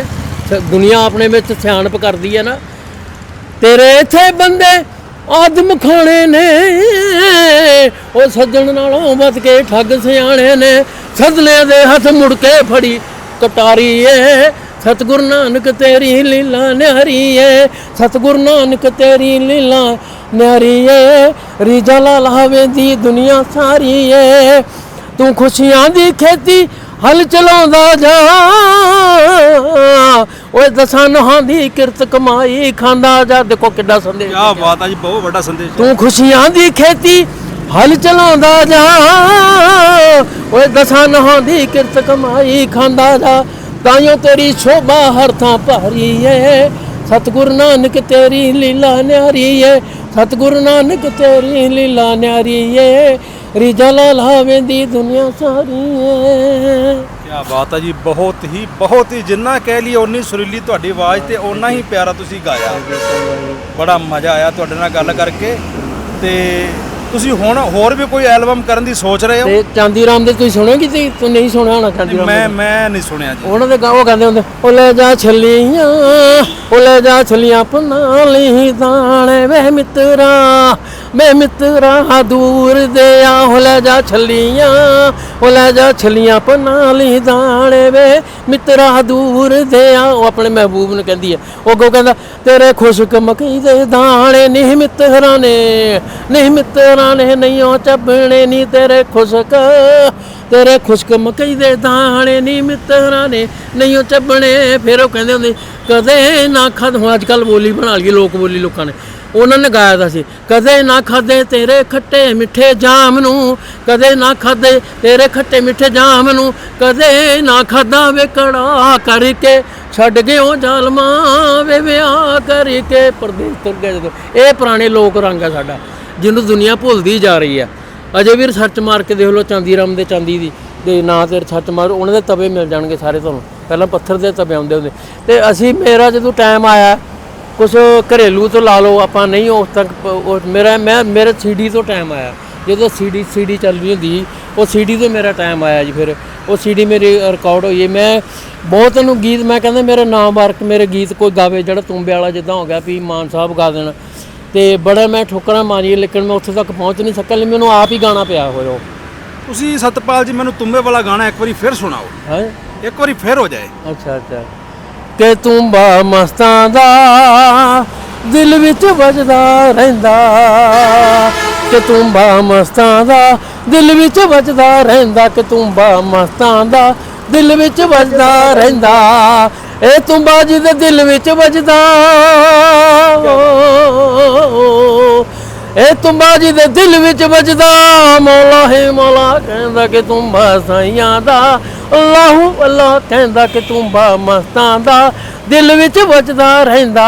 ਸ- ਦੁਨੀਆ ਆਪਣੇ ਵਿੱਚ ਸਿਆਣਪ ਕਰਦੀ ਹੈ ਨਾ। ਤੇਰੇ ਇਥੇ ਬੰਦੇ ਆਦਮ ਖਾਣੇ ਨੇ। ਉਹ ਸੱਜਣ ਨਾਲੋਂ ਵੱਧ ਕੇ ਠੱਗ ਸਿਆਣੇ ਨੇ। ਸਦਲੇ ਦੇ ਹੱਥ ਮੁੜ ਕੇ ਫੜੀ ਕਟਾਰੀ ਏ। ਸਤਿਗੁਰੂ ਨਾਨਕ ਤੇਰੀ ਲੀਲਾ ਨਿਹਾਰੀ ਏ। ਸਤਿਗੁਰੂ ਨਾਨਕ ਤੇਰੀ ਲੀਲਾ ਨਿਹਾਰੀ ਏ। ਰੀਜਾ ਲਾਵੇ ਦੀ ਦੁਨੀਆ ਸਾਰੀ ਏ। ਤੂੰ ਖੁਸ਼ੀਆਂ ਦੀ ਖੇਤੀ ਹਲ ਚਲਾਉਂਦਾ ਜਾ। ਓਏ ਦਸਾਂ ਨਹਾਂ ਦੀ ਕਿਰਤ ਕਮਾਈ ਖਾਂਦਾ ਜਾ। ਦੇਖੋ ਕਿੱਡਾ ਸੰਦੇਸ਼ ਕੀ ਬਾਤ ਆ ਜੀ ਬਹੁਤ ਵੱਡਾ ਸੰਦੇਸ਼ ਤੂੰ ਖੁਸ਼ੀਆਂ ਦੀ ਖੇਤੀ ਹਲ ਚਲਾਉਂਦਾ ਜਾ। ਓਏ ਦਸਾਂ ਨਹਾਂ ਦੀ ਕਿਰਤ ਕਮਾਈ ਖਾਂਦਾ ਜਾ। ਤਾਈਓ ਤੇਰੀ ਸ਼ੋਭਾ ਹਰ ਥਾਂ ਭਾਰੀ ਏ। ਸਤਿਗੁਰੂ ਨਾਨਕ ਤੇਰੀ ਲੀਲਾ ਨਿਆਰੀ ਏ। ਸਤਿਗੁਰੂ ਨਾਨਕ ਤੇਰੀ ਲੀਲਾ ਨਿਆਰੀ ਏ। ਰਿਜਾ ਲਾਵੇਂਦੀ ਦੁਨੀਆ ਸਾਰੀ ਏ। ਕੀ ਬਾਤ ਆ ਜੀ ਬਹੁਤ ਹੀ ਬਹੁਤ ਹੀ ਜਿੰਨਾ ਕਹਿ ਲਈ ਓਨੀ ਸੁਰੀਲੀ ਤੁਹਾਡੀ ਆਵਾਜ਼ ਤੇ ਓਨਾ ਹੀ ਪਿਆਰਾ ਤੁਸੀਂ ਗਾਇਆ। ਬੜਾ ਮਜ਼ਾ ਆਇਆ ਤੁਹਾਡੇ ਨਾਲ ਗੱਲ ਕਰਕੇ। ਤੇ ਤੁਸੀਂ ਹੁਣ ਹੋਰ ਵੀ ਕੋਈ ਐਲਬਮ ਕਰਨ ਦੀ ਸੋਚ ਰਹੇ ਹੋ? ਤੇ ਚਾਂਦੀ ਰਾਮ ਦੇ ਤੁਸੀਂ ਸੁਣਿਓ ਕਿ ਤੂੰ ਨਹੀਂ ਸੁਣਿਆ ਹੋਣਾ ਚਾਂਦੀ ਰਾਮ ਮੈਂ ਮੈਂ ਨਹੀਂ ਸੁਣਿਆ ਜੀ। ਉਹਨਾਂ ਦੇ ਗਾ- ਉਹ ਕਹਿੰਦੇ ਹੁੰਦੇ ਉਹ ਲੈ ਜਾ ਛੱਲੀਆਂ ਉਹ ਲੈ ਜਾ ਛੱਲੀਆਂ ਪਨਾ ਲਈ ਦਾਣੇ ਵੇ ਮਿੱਤਰਾ ਮੈਂ ਮਿੱਤਰਾ ਦੂਰ ਦੇ ਆ ਉਹ ਲੈ ਜਾ ਛੱਲੀਆਂ ਉਹ ਲੈ ਜਾ ਛੱਲੀਆਂ ਪਨਾ ਲਈ ਦਾਣੇ ਵੇ। ਮਿੱਤਰਾ ਦੂਰ ਦੇ ਆ ਉਹ ਆਪਣੇ ਮਹਿਬੂਬ ਨੂੰ ਕਹਿੰਦੀ ਹੈ। ਉਹ ਅੱਗੋਂ ਕਹਿੰਦਾ, ਤੇਰੇ ਖੁਸ਼ਕ ਮਕਈ ਦੇ ਦਾਣੇ ਨਹੀਂ ਮਿੱਤਰਾਂ ਨੇ ਨਹੀਂ ਮਿੱਤਰਾਂ ਨੇ ਨਹੀਂ ਉਹ ਚੱਬਣੇ ਨਹੀਂ ਤੇਰੇ ਖੁਸ਼ਕ। ਤੇਰੇ ਖੁਸ਼ਕ ਮਕਈ ਦੇ ਦਾਣੇ ਨਹੀਂ ਮਿੱਤਰਾਂ ਨੇ ਨਹੀਂ ਉਹ ਚੱਬਣੇ। ਫਿਰ ਉਹ ਕਹਿੰਦੇ ਹੁੰਦੇ, ਕਦੇ ਨਾ ਖਾਦ ਹੁਣ ਅੱਜ ਕੱਲ ਬੋਲੀ ਬਣਾ ਲਈ ਲੋਕ ਬੋਲੀ ਲੋਕਾਂ ਨੇ। ਉਹਨਾਂ ਨੇ ਗਾਇਆ ਦਾ ਸੀ, ਕਦੇ ਨਾ ਖਾਦੇ ਤੇਰੇ ਖੱਟੇ ਮਿੱਠੇ ਜਾਮ ਨੂੰ, ਕਦੇ ਨਾ ਖਾਦੇ ਤੇਰੇ ਖੱਟੇ ਮਿੱਠੇ ਜਾਮ ਨੂੰ, ਕਦੇ ਨਾ ਖਾਦਾ ਵੇ ਕੜਾ ਕਰਕੇ, ਛੱਡ ਗਿਓ ਜ਼ਾਲਮਾਂ ਵੇ ਵਿਆਹ ਕਰਕੇ। ਪਰਦੇਸ ਤੁਰ ਗਏ ਜਦੋਂ। ਇਹ ਪੁਰਾਣੇ ਲੋਕ ਰੰਗ ਆ ਸਾਡਾ, ਜਿਹਨੂੰ ਦੁਨੀਆ ਭੁੱਲਦੀ ਜਾ ਰਹੀ ਆ। ਅਜੇ ਵੀ ਰਿਸਰਚ ਮਾਰ ਕੇ ਦੇਖ ਲਓ ਚਾਂਦੀ ਰਾਮ ਦੇ ਚਾਂਦੀ ਦੀ, ਦੇ ਨਾਂ ਤੇ ਰਿਸਰਚ ਮਾਰ, ਉਹਨਾਂ ਦੇ ਤਵੇ ਮਿਲ ਜਾਣਗੇ ਸਾਰੇ ਤੁਹਾਨੂੰ। ਪਹਿਲਾਂ ਪੱਥਰ ਦੇ ਤਵੇ ਆਉਂਦੇ ਹੁੰਦੇ। ਤੇ ਅਸੀਂ, ਮੇਰਾ ਜਦੋਂ ਟਾਈਮ ਆਇਆ ਕੁਝ ਘਰੇਲੂ ਤੋਂ ਲਾ ਲਓ ਆਪਾਂ ਨਹੀਂ ਉਸ ਤੱਕ ਮੇਰਾ ਮੈਂ ਮੇਰੇ ਸੀਡੀ ਤੋਂ ਟਾਈਮ ਆਇਆ। ਜਦੋਂ ਸੀਡੀ ਸੀਡੀ ਚੱਲ ਰਹੀ ਹੁੰਦੀ ਉਹ ਸੀਡੀ ਤੋਂ ਮੇਰਾ ਟਾਈਮ ਆਇਆ ਜੀ ਫਿਰ। ਉਹ ਸੀਡੀ ਮੇਰੀ ਰਿਕਾਰਡ ਹੋਈ। ਮੈਂ ਬਹੁਤ ਨੂੰ ਗੀਤ ਮੈਂ ਕਹਿੰਦਾ ਮੇਰੇ ਨਾਮ ਵਰਕ ਮੇਰੇ ਗੀਤ ਕੋਈ ਗਾਵੇ ਜਿਹੜਾ ਤੁੰਬੇ ਵਾਲਾ ਜਿੱਦਾਂ ਹੋ ਗਿਆ ਵੀ ਮਾਨ ਸਾਹਿਬ ਗਾ ਦੇਣ। ਤੇ ਬੜਾ ਮੈਂ ਠੋਕਰਾਂ ਮਾਰੀ ਲੇਕਿਨ ਮੈਂ ਉੱਥੇ ਤੱਕ ਪਹੁੰਚ ਨਹੀਂ ਸਕਿਆ ਲਈ ਮੈਨੂੰ ਆਪ ਹੀ ਗਾਣਾ ਪਿਆ ਹੋਇਆ ਤੁਸੀਂ ਸਤਪਾਲ ਜੀ ਮੈਨੂੰ ਤੁੰਬੇ ਵਾਲਾ ਗਾਣਾ ਇੱਕ ਵਾਰੀ ਫਿਰ ਸੁਣਾਓ। ਹੈ? ਇੱਕ ਵਾਰੀ ਫਿਰ ਹੋ ਜਾਏ। ਅੱਛਾ ਅੱਛਾ। ਕਿ ਤੁੰਬਾ ਮਸਤਾਂ ਦਾ ਦਿਲ ਵਿੱਚ ਵੱਜਦਾ ਰਹਿੰਦਾ। ਕਿ ਤੁੰਬਾ ਮਸਤਾਂ ਦਾ ਦਿਲ ਵਿੱਚ ਵੱਜਦਾ ਰਹਿੰਦਾ, ਕਿ ਤੁੰਬਾ ਮਸਤਾਂ ਦਾ ਦਿਲ ਵਿੱਚ ਵੱਜਦਾ ਰਹਿੰਦਾ। ਇਹ ਤੁੰਬਾ ਜੀ ਦੇ ਦਿਲ ਵਿੱਚ ਵੱਜਦਾ। ਇਹ ਤੁੰਬਾ ਜੀ ਦੇ ਦਿਲ ਵਿੱਚ ਵੱਜਦਾ। ਮੌਲਾ ਹੈ ਮੌਲਾ ਕਹਿੰਦਾ ਕਿ ਤੁੰਬਾ ਸਾਈਆਂ ਦਾ ਅੱਲਾਹੂ ਅੱਲਾ ਕਹਿੰਦਾ ਕਿ ਤੁੰਬਾ ਮਸਤਾਂ ਦਾ ਦਿਲ ਵਿੱਚ ਵੱਜਦਾ ਰਹਿੰਦਾ।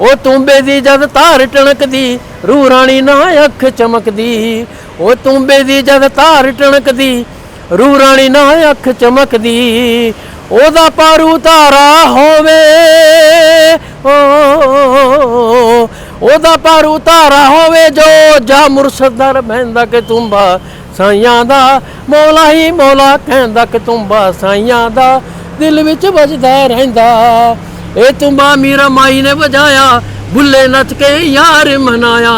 ਉਹ ਤੁੰਬੇ ਦੀ ਜਦ ਧਾਰ ਟਣਕਦੀ, ਰੂਹ ਰਾਣੀ ਨਾ ਅੱਖ ਚਮਕਦੀ। ਉਹ ਤੁੰਬੇ ਦੀ ਜਦ ਧਾਰ ਟਣਕਦੀ, ਰੂਹ ਰਾਣੀ ਨਾ ਅੱਖ ਚਮਕਦੀ। ਉਹਦਾ ਪਾਰੂ ਧਾਰਾ ਹੋਵੇ, ਓ, ਉਹਦਾ ਪਾਰੂ ਧਾਰਾ ਹੋਵੇ ਜੋ ਜਾ ਮੁਰਸ਼ਦਰ ਬਹਿੰਦਾ ਕਿ ਤੁੰਬਾ ਸਾਈਆਂ ਦਾ ਮੌਲਾ ਹੀ ਮੌਲਾ ਕਹਿੰਦਾ ਕਿ ਤੁੰਬਾ ਸਾਈਆਂ ਦਾ ਦਿਲ ਵਿੱਚ ਵੱਜਦਾ ਰਹਿੰਦਾ। ਇਹ ਤੁੰਬਾ ਮੀਰਾ ਮਾਈ ਨੇ ਵਜਾਇਆ, ਬੁੱਲੇ ਨੱਚ ਕੇ ਯਾਰ ਮਨਾਇਆ।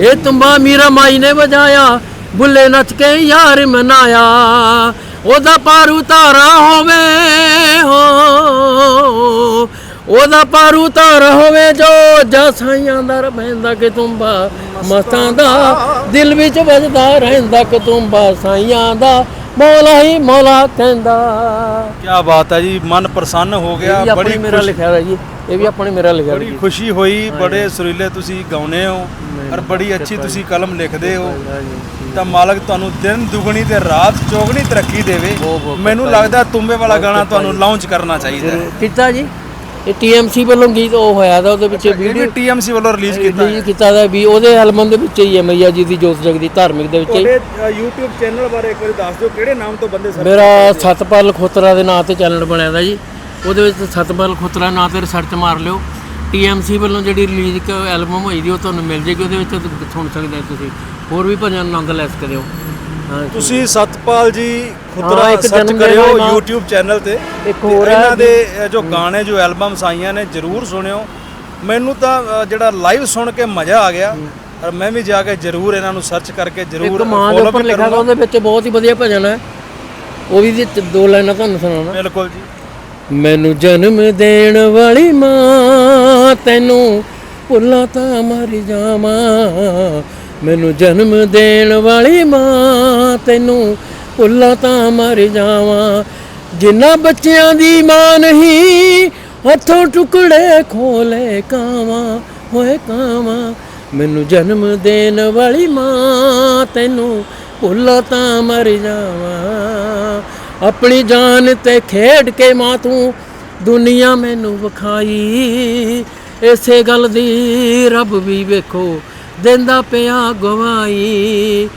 ਇਹ ਤੁੰਬਾ ਮੀਰਾ ਮਾਈ ਨੇ ਵਜਾਇਆ, ਬੁੱਲੇ ਨੱਚ ਕੇ ਯਾਰ ਮਨਾਇਆ। ਉਹਦਾ ਪਾਰੂ ਧਾਰਾ ਹੋਵੇ ਹੋ ਉਹਦਾ ਪਾਰੂ ਧਾਰ ਹੋਵੇ ਜੋ ਜਸਾਈਆਂ ਦਾ ਰਹਿੰਦਾ ਕਿ ਤੁੰਬਾ ਮਸਤਾਂ ਦਾ ਦਿਲ ਵਿੱਚ ਵੱਜਦਾ ਰਹਿੰਦਾ ਕਿ ਤੁੰਬਾ ਸਾਈਆਂ ਦਾ ਮੌਲਾ ਹੀ ਮੌਲਾ ਕਹਿੰਦਾ। ਕੀ ਬਾਤ ਹੈ ਜੀ ਮਨ ਪ੍ਰਸੰਨ ਹੋ ਗਿਆ ਬੜੀ ਮੇਰਾ ਲਿਖਿਆ ਹੋਇਆ ਜੀ ਇਹ ਵੀ ਆਪਣੇ ਮੇਰਾ ਲਿਖਿਆ ਬੜੀ ਖੁਸ਼ੀ ਹੋਈ ਬੜੇ ਸੁਰੀਲੇ ਤੁਸੀਂ ਗਾਉਨੇ ਹੋ ਔਰ ਬੜੀ ਅੱਛੀ ਤੁਸੀਂ ਕਲਮ ਲਿਖਦੇ ਹੋ। ਤਾਂ ਮਾਲਕ ਤੁਹਾਨੂੰ ਦਿਨ ਦੁਗਣੀ ਤੇ ਰਾਤ ਚੌਗਣੀ ਤਰੱਕੀ ਦੇਵੇ। ਮੈਨੂੰ ਲੱਗਦਾ ਤੁੰਬੇ ਵਾਲਾ ਗਾਣਾ ਤੁਹਾਨੂੰ ਲਾਂਚ ਕਰਨਾ ਚਾਹੀਦਾ ਹੈ। ਕੀਤਾ ਜੀ। ਇਹ ਟੀਐਮਸੀ ਵੱਲੋਂ ਗੀਤ ਉਹ ਹੋਇਆ ਦਾ ਉਹਦੇ ਵਿੱਚ ਵੀਡੀਓ ਟੀਐਮਸੀ ਵੱਲੋਂ ਰਿਲੀਜ਼ ਕੀਤਾ ਰਿਲੀਜ਼ ਕੀਤਾ ਦਾ ਵੀ ਉਹਦੇ ਐਲਬਮ ਦੇ ਵਿੱਚ ਹੀ ਹੈ ਮਈਆ ਜੀ ਦੀ ਜੋਤ ਜਗਦੀ ਧਾਰਮਿਕ ਦੇ ਵਿੱਚ ਹੀ। ਤੁਹਾਡੇ YouTube ਚੈਨਲ ਬਾਰੇ ਇੱਕ ਵਾਰੀ ਦੱਸ ਦਿਓ ਕਿਹੜੇ ਨਾਮ ਤੋਂ ਬੰਦੇ ਸਰ ਮੇਰਾ ਸਤਪਾਲ ਖੋਤਰਾ ਦੇ ਨਾਂ ਤੇ ਚੈਨਲ ਬਣਿਆ ਦਾ ਜੀ। ਉਹਦੇ ਵਿੱਚ ਸਤਪਾਲ ਖੋਤਰਾ ਨਾਂ ਤੇ ਰਿਸਰਚ ਮਾਰ ਲਿਓ। ਟੀਐਮਸੀ ਵੱਲੋਂ ਜਿਹੜੀ ਰਿਲੀਜ਼ ਇੱਕ ਐਲਬਮ ਹੋਈ ਦੀ ਉਹ ਤੁਹਾਨੂੰ ਮਿਲ ਜੇਗੀ। ਉਹਦੇ ਵਿੱਚ ਤੁਸੀਂ ਸੁਣ ਸਕਦੇ ਹੋ ਤੁਸੀਂ। ਹੋਰ ਵੀ ਭਜਨ ਆਨੰਦ ਲੈ ਸਕਦੇ ਹੋ ਹਾਂ ਤੁਸੀਂ ਸਤਪਾਲ ਜੀ ਖੁਦਰਾ ਸਰਚ ਕਰਿਓ YouTube ਚੈਨਲ ਤੇ ਇੱਕ ਹੋਰ ਇਹਨਾਂ ਦੇ ਜੋ ਗਾਣੇ ਜੋ ਐਲਬਮਸ ਆਈਆਂ ਨੇ ਜਰੂਰ ਸੁਣਿਓ। ਮੈਨੂੰ ਤਾਂ ਜਿਹੜਾ ਲਾਈਵ ਸੁਣ ਕੇ ਮਜ਼ਾ ਆ ਗਿਆ। ਔਰ ਮੈਂ ਵੀ ਜਾ ਕੇ ਜਰੂਰ ਇਹਨਾਂ ਨੂੰ ਸਰਚ ਕਰਕੇ ਜਰੂਰ ਇੱਕ ਮਾਂ ਦੇ follow ਉੱਪਰ ਵੀ ਲਿਖਿਆ ਕਰੂੰਗਾ। ਗਾ ਉਹਦੇ ਵਿੱਚ ਬਹੁਤ ਹੀ ਵਧੀਆ ਭਜਨ ਹੈ। ਉਹ ਵੀ ਦੋ ਲਾਈਨਾਂ ਤੁਹਾਨੂੰ ਸੁਣਾਉਣਾ। ਬਿਲਕੁਲ ਜੀ। ਮੈਨੂੰ ਜਨਮ ਦੇਣ ਵਾਲੀ ਮਾਂ ਤੈਨੂੰ ਭੁੱਲਾਂ ਤਾਂ ਮਰ ਜਾਵਾਂ। ਮੈਨੂੰ ਜਨਮ ਦੇਣ ਵਾਲੀ ਮਾਂ ਤੈਨੂੰ ਭੁੱਲਾਂ ਤਾਂ ਮਰ ਜਾਵਾਂ। ਜਿੰਨਾ ਬੱਚਿਆਂ ਦੀ ਮਾਂ ਨਹੀਂ, ਹੱਥੋਂ ਟੁਕੜੇ ਖੋਲੇ ਕਾਵਾਂ, ਹੋਏ ਕਾਵਾਂ। ਮੈਨੂੰ ਜਨਮ ਦੇਣ ਵਾਲੀ ਮਾਂ, ਤੈਨੂੰ ਭੁੱਲਾਂ ਤਾਂ ਮਰ ਜਾਵਾਂ। ਆਪਣੀ ਜਾਨ ਤੇ ਖੇਡ ਕੇ ਮਾਂ ਤੂੰ ਦੁਨੀਆ ਮੈਨੂੰ ਵਿਖਾਈ। ਇਸੇ ਗੱਲ ਦੀ ਰੱਬ ਵੀ ਵੇਖੋ, ਦਿੰਦਾ ਪਿਆ ਗਵਾਈ।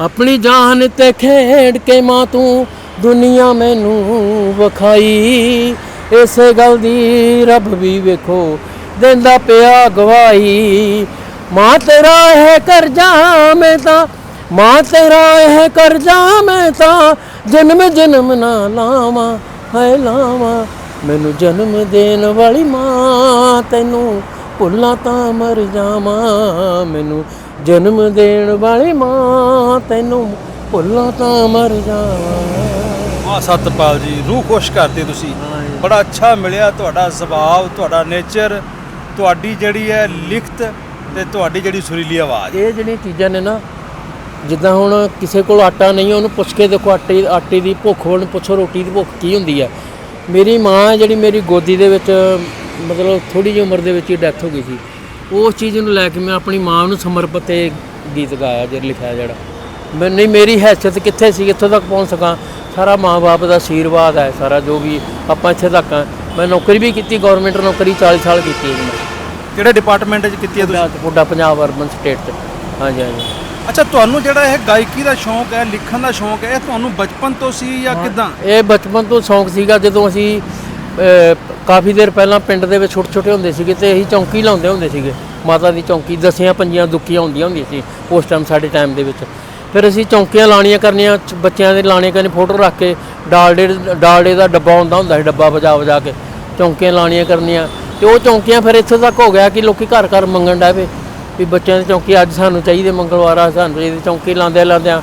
ਆਪਣੀ ਜਾਨ ਤੇ ਖੇਡ ਕੇ ਮਾਂ ਤੂੰ ਦੁਨੀਆ ਮੈਨੂੰ ਵਿਖਾਈ। ਇਸੇ ਗੱਲ ਦੀ ਰੱਬ ਵੀ ਵੇਖੋ, ਦਿੰਦਾ ਪਿਆ ਗਵਾਈ ਮਾਂ ਤੇਰਾ ਹੈ ਕਰਜ਼ਾ ਮੈਂ ਤਾਂ, ਮਾਂ ਤੇਰਾ ਇਹ ਕਰਜ਼ਾ ਮੈਂ ਤਾਂ, ਜਨਮ ਜਨਮ ਨਾ ਲਾਵਾਂ ਹੈ ਲਾਵਾਂ। ਮੈਨੂੰ ਜਨਮ ਦੇਣ ਵਾਲੀ ਮਾਂ ਤੈਨੂੰ ਭੁੱਲਾਂ ਤਾਂ ਮਰ ਜਾਵਾਂ। ਮੈਨੂੰ ਜਨਮ ਦੇਣ ਵਾਲੀ ਮਾਂ ਤੈਨੂੰ ਭੁੱਲਾਂ ਤਾਂ ਮਰ ਜਾਵਾਂ। ਵਾਹ ਸਤਪਾਲ ਜੀ ਰੂਹ ਖੁਸ਼ ਕਰਤੇ ਤੁਸੀਂ। ਬੜਾ ਅੱਛਾ ਮਿਲਿਆ ਤੁਹਾਡਾ ਸੁਭਾਅ ਤੁਹਾਡਾ ਨੇਚਰ ਤੁਹਾਡੀ ਜਿਹੜੀ ਹੈ ਲਿਖਤ ਤੇ ਤੁਹਾਡੀ ਜਿਹੜੀ ਸੁਰੀਲੀ ਆਵਾਜ਼। ਇਹ ਜਿਹੜੀਆਂ ਚੀਜ਼ਾਂ ਨੇ ਨਾ ਜਿੱਦਾਂ ਹੁਣ ਕਿਸੇ ਕੋਲ ਆਟਾ ਨਹੀਂ ਉਹਨੂੰ ਪੁੱਛ ਕੇ ਦੇਖੋ ਆਟੇ ਆਟੇ ਦੀ ਭੁੱਖ ਉਹਨੂੰ ਪੁੱਛੋ ਰੋਟੀ ਦੀ ਭੁੱਖ ਕੀ ਹੁੰਦੀ ਹੈ। ਮੇਰੀ ਮਾਂ ਜਿਹੜੀ ਮੇਰੀ ਗੋਦੀ ਦੇ ਵਿੱਚ ਮਤਲਬ ਥੋੜੀ ਜਿਹੀ ਉਮਰ ਦੇ ਵਿੱਚ ਹੀ ਡੈਥ ਹੋ ਗਈ ਸੀ। ਉਸ ਚੀਜ਼ ਨੂੰ ਲੈ ਕੇ ਮੈਂ ਆਪਣੀ ਮਾਂ ਨੂੰ ਸਮਰਪਿਤ ਤੇ ਗੀਤ ਗਾਇਆ ਜਿਹੜਾ ਲਿਖਿਆ ਜਿਹੜਾ। ਮੈਂ ਨਹੀਂ ਮੇਰੀ ਹੈਸੀਅਤ ਕਿੱਥੇ ਸੀ ਇੱਥੋਂ ਤੱਕ ਪਹੁੰਚ ਸਕਾਂ। ਸਾਰਾ ਮਾਂ-ਬਾਪ ਦਾ ਆਸ਼ੀਰਵਾਦ ਹੈ ਸਾਰਾ ਜੋ ਵੀ ਆਪਾਂ ਇੱਥੇ ਤੱਕ ਆ। ਮੈਂ ਨੌਕਰੀ ਵੀ ਕੀਤੀ ਗਵਰਨਮੈਂਟ ਨੌਕਰੀ 40 ਸਾਲ ਕੀਤੀ ਹੈ ਜੀ। ਮੈਂ ਕਿਹੜੇ ਡਿਪਾਰਟਮੈਂਟ 'ਚ ਕੀਤੀ ਹੈ ਤੁਸੀਂ? ਪੁੱਡਾ ਪੰਜਾਬ ਅਰਬਨ ਸਟੇਟ ਤੇ। ਹਾਂਜੀ ਹਾਂਜੀ। ਅੱਛਾ ਤੁਹਾਨੂੰ ਜਿਹੜਾ ਇਹ ਗਾਇਕੀ ਦਾ ਸ਼ੌਂਕ ਹੈ ਲਿਖਣ ਦਾ ਸ਼ੌਂਕ ਹੈ ਇਹ ਤੁਹਾਨੂੰ ਬਚਪਨ ਤੋਂ ਸੀ ਜਾਂ ਕਿਦਾਂ? ਇਹ ਬਚਪਨ ਤੋਂ ਸ਼ੌਂਕ ਸੀਗਾ ਜਦੋਂ ਅਸੀਂ ਕਾਫੀ ਦੇਰ ਪਹਿਲਾਂ ਪਿੰਡ ਦੇ ਵਿੱਚ ਛੋਟੇ ਛੋਟੇ ਹੁੰਦੇ ਸੀਗੇ ਤੇ ਅਸੀਂ ਚੌਂਕੀ ਲਾਉਂਦੇ ਹੁੰਦੇ ਸੀਗੇ। ਮਾਤਾ ਦੀ ਚੌਂਕੀ, ਦਸੀਆਂ ਪੰਜੀਆਂ ਦੁੱਕੀਆਂ ਹੁੰਦੀਆਂ ਹੁੰਦੀਆਂ ਸੀ ਉਸ ਟਾਈਮ ਸਾਡੇ ਟਾਈਮ ਦੇ ਵਿੱਚ। ਫਿਰ ਅਸੀਂ ਚੌਂਕੀਆਂ ਲਾਣੀਆਂ ਕਰਨੀਆਂ ਬੱਚਿਆਂ ਦੇ ਲਾਣੇ ਕਰਨੀ, ਫੋਟੋ ਰੱਖ ਕੇ ਡਾਲਡੇ ਡਾਲਡੇ ਦਾ ਡੱਬਾ ਹੁੰਦਾ ਹੁੰਦਾ ਸੀ, ਡੱਬਾ ਵਜਾ ਵਜਾ ਕੇ। ਚੌਂਕੀਆਂ ਲਾਣੀਆਂ ਕਰਨੀਆਂ ਤੇ ਉਹ ਚੌਂਕੀਆਂ ਫਿਰ ਇੱਥੇ ਤੱਕ ਹੋ ਗਿਆ ਕਿ ਲੋਕੀ ਘਰ ਘਰ ਮੰਗਣ ਡੈ ਪਏ ਵੀ ਬੱਚਿਆਂ ਦੀ ਚੌਂਕੀ ਅੱਜ ਸਾਨੂੰ ਚਾਹੀਦੇ, ਮੰਗਲਵਾਰ ਆ ਸਾਨੂੰ ਚਾਹੀਦੀ, ਚੌਂਕੀ ਲਾਉਂਦੇ ਲਾਉਂਦਿਆਂ।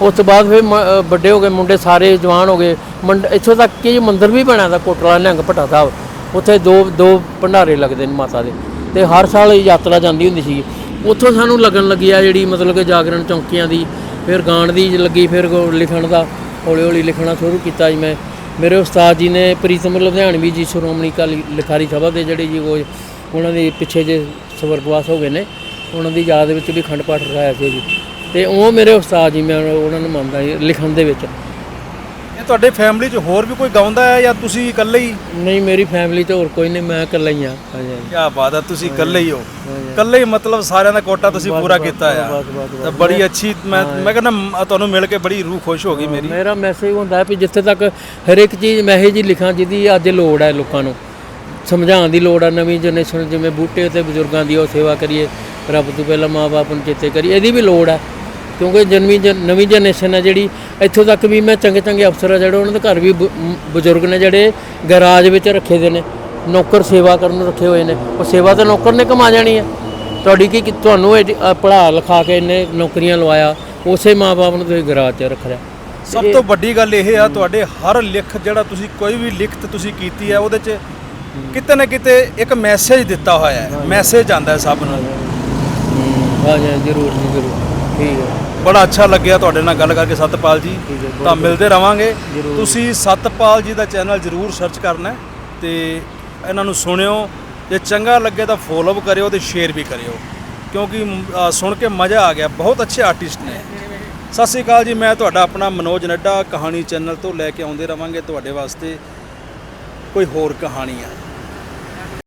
ਉਸ ਤੋਂ ਬਾਅਦ ਫਿਰ ਮ- ਵੱਡੇ ਹੋ ਗਏ, ਮੁੰਡੇ ਸਾਰੇ ਜਵਾਨ ਹੋ ਗਏ। ਮੰਡ ਇੱਥੋਂ ਤੱਕ ਕਿ ਮੰਦਿਰ ਵੀ ਬਣਿਆ ਦਾ ਕੋਟਲਾ ਨਿਹੰਗ ਭੱਟਾ ਸਾਹਿਬ। ਉੱਥੇ ਦੋ ਦੋ ਭੰਡਾਰੇ ਲੱਗਦੇ ਨੇ ਮਾਤਾ ਦੇ। ਤੇ ਹਰ ਸਾਲ ਯਾਤਰਾ ਜਾਂਦੀ ਹੁੰਦੀ ਸੀ ਉੱਥੋਂ ਸਾਨੂੰ ਲੱਗਣ ਲੱਗੀ ਆ ਜਿਹੜੀ ਮਤਲਬ ਕਿ ਜਾਗਰਣ ਚੌਂਕੀਆਂ ਦੀ, ਫਿਰ ਗਾਣ ਦੀ ਲੱਗੀ, ਫਿਰ ਲਿਖਣ ਦਾ ਹੌਲੀ ਹੌਲੀ ਲਿਖਣਾ ਸ਼ੁਰੂ ਕੀਤਾ ਜੀ ਮੈਂ। ਮੇਰੇ ਉਸਤਾਦ ਜੀ ਨੇ ਪ੍ਰੀਤਮ ਲੁਧਿਆਣਵੀ ਜੀ, ਸ਼੍ਰੋਮਣੀ ਅਕਾਲੀ ਲਿਖਾਰੀ ਸਭਾ ਦੇ ਜਿਹੜੇ ਜੀ ਉਹ, ਉਹਨਾਂ ਦੇ ਪਿੱਛੇ ਜੇ ਸਵਰਗਵਾਸ ਹੋ ਗਏ ਨੇ, ਉਹਨਾਂ ਦੀ ਯਾਦ ਵਿੱਚ ਵੀ ਖੰਡ ਪਾਠ ਰਖਾਇਆ ਸੀ ਜੀ। ਤੇ ਉਹ ਮੇਰੇ ਉਸਤਾਦ ਜੀ, ਮੈਂ ਉਹਨਾਂ ਨੂੰ ਮੰਨਦਾ ਜੀ, ਲਿਖਣ ਦੇ ਵਿੱਚ। ਇਹ ਤੁਹਾਡੇ ਫੈਮਿਲੀ 'ਚ ਹੋਰ ਵੀ ਕੋਈ ਗਾਉਂਦਾ ਹੈ ਜਾਂ ਤੁਸੀਂ ਇਕੱਲੇ ਹੀ? ਨਹੀਂ ਮੇਰੀ ਫੈਮਿਲੀ 'ਚ ਹੋਰ ਕੋਈ ਨਹੀਂ ਮੈਂ ਇਕੱਲਾ ਹੀ ਆ ਹਾਂਜੀ ਹਾਂਜੀ। ਕੀ ਬਾਤ ਹੈ ਤੁਸੀਂ ਇਕੱਲੇ ਹੀ ਹੋ। ਇਕੱਲੇ ਹੀ ਮਤਲਬ ਸਾਰਿਆਂ ਦਾ ਕੋਟਾ ਤੁਸੀਂ ਪੂਰਾ ਕੀਤਾ ਆ। ਤਾਂ ਬੜੀ ਅੱਛੀ ਮੈਂ ਮੈਂ ਕਹਿੰਦਾ ਤੁਹਾਨੂੰ ਮਿਲ ਕੇ ਬੜੀ ਰੂਹ ਖੁਸ਼ ਹੋ ਗਈ ਮੇਰੀ। ਮੇਰਾ ਮੈਸੇਜ ਹੁੰਦਾ ਹੈ ਵੀ ਜਿੱਥੇ ਤੱਕ ਹਰ ਇੱਕ ਚੀਜ਼ ਮੈਂ ਇਹ ਜੀ ਲਿਖਾਂ ਜਿਹਦੀ ਅੱਜ ਲੋੜ ਹੈ ਲੋਕਾਂ ਨੂੰ। ਸਮਝਾਉਣ ਦੀ ਲੋੜ ਹੈ ਨਵੀਂ ਜਨਰੇਸ਼ਨ ਜਿਵੇਂ ਬੂਟੇ ਤੇ ਬਜ਼ੁਰਗਾਂ ਦੀ ਉਹ ਸੇਵਾ ਕਰੀਏ ਰੱਬ ਤੋਂ ਪਹਿਲਾਂ ਮਾਪੇ ਨੂੰ ਚੇਤੇ ਕਰੀਏ ਇਹਦੀ ਵੀ ਲੋੜ ਹੈ। ਕਿਉਂਕਿ ਜਨਮੀ ਜਨ- ਨਵੀਂ ਜਨਰੇਸ਼ਨ ਹੈ ਜਿਹੜੀ ਇੱਥੋਂ ਤੱਕ ਵੀ ਮੈਂ ਚੰਗੇ ਚੰਗੇ ਅਫਸਰ ਆ ਜਿਹੜੇ ਉਹਨਾਂ ਦੇ ਘਰ ਵੀ ਬਜ਼ੁਰਗ ਨੇ ਜਿਹੜੇ ਗੈਰਾਜ ਵਿੱਚ ਰੱਖੇ ਦੇ ਨੇ ਨੌਕਰ ਸੇਵਾ ਕਰਨ ਨੂੰ ਰੱਖੇ ਹੋਏ ਨੇ। ਉਹ ਸੇਵਾ ਤਾਂ ਨੌਕਰ ਨੇ ਕਮਾ ਜਾਣੀ ਹੈ। ਤੁਹਾਡੀ ਕੀ ਤੁਹਾਨੂੰ ਇਹ ਅ, ਪੜ੍ਹਾ ਲਿਖਾ ਕੇ ਇਹਨੇ ਨੌਕਰੀਆਂ ਲਵਾਇਆ ਉਸੇ ਮਾਪੇ ਨੂੰ ਤੁਸੀਂ ਗੈਰਾਜ 'ਚ ਰੱਖ ਲਿਆ। ਸਭ ਤੋਂ ਵੱਡੀ ਗੱਲ ਇਹ ਆ ਤੁਹਾਡੇ ਹਰ ਲਿਖ ਜਿਹੜਾ ਤੁਸੀਂ ਕੋਈ ਵੀ ਲਿਖਤ ਤੁਸੀਂ ਕੀਤੀ ਹੈ ਉਹਦੇ 'ਚ ਕਿਤੇ ਨਾ ਕਿਤੇ ਇੱਕ ਮੈਸੇਜ ਦਿੱਤਾ ਹੋਇਆ ਹੈ। ਮੈਸੇਜ ਆਂਦਾ ਹੈ ਸਭ ਨੂੰ। ਹਾਂ ਜੀ ਜ਼ਰੂਰ ਜੀ ਜ਼ਰੂਰ। ਠੀਕ ਹੈ। ਬੜਾ ਅੱਛਾ ਲੱਗਿਆ ਤੁਹਾਡੇ ਨਾਲ ਗੱਲ ਕਰਕੇ ਸਤਪਾਲ ਜੀ। ਤਾਂ ਮਿਲਦੇ ਰਵਾਂਗੇ। ਤੁਸੀਂ ਸਤਪਾਲ ਜੀ ਦਾ ਚੈਨਲ ਜ਼ਰੂਰ ਸਰਚ ਕਰਨਾ ਤੇ ਇਹਨਾਂ ਨੂੰ ਸੁਣਿਓ। ਜੇ ਚੰਗਾ ਲੱਗੇ ਤਾਂ ਫੋਲੋ ਕਰਿਓ ਤੇ ਸ਼ੇਅਰ ਵੀ ਕਰਿਓ। ਕਿਉਂਕਿ ਸੁਣ ਕੇ ਮਜ਼ਾ ਆ ਗਿਆ। ਬਹੁਤ ਅੱਛੇ ਆਰਟਿਸਟ ਨੇ। ਸਤਿ ਸ਼੍ਰੀ ਅਕਾਲ ਜੀ। ਮੈਂ ਤੁਹਾਡਾ ਆਪਣਾ ਮਨੋਜ ਨੱਡਾ। ਕਹਾਣੀ ਚੈਨਲ ਤੋਂ ਲੈ ਕੇ ਆਉਂਦੇ ਰਵਾਂਗੇ ਤੁਹਾਡੇ ਵਾਸਤੇ। ਕੋਈ ਹੋਰ ਕਹਾਣੀਆਂ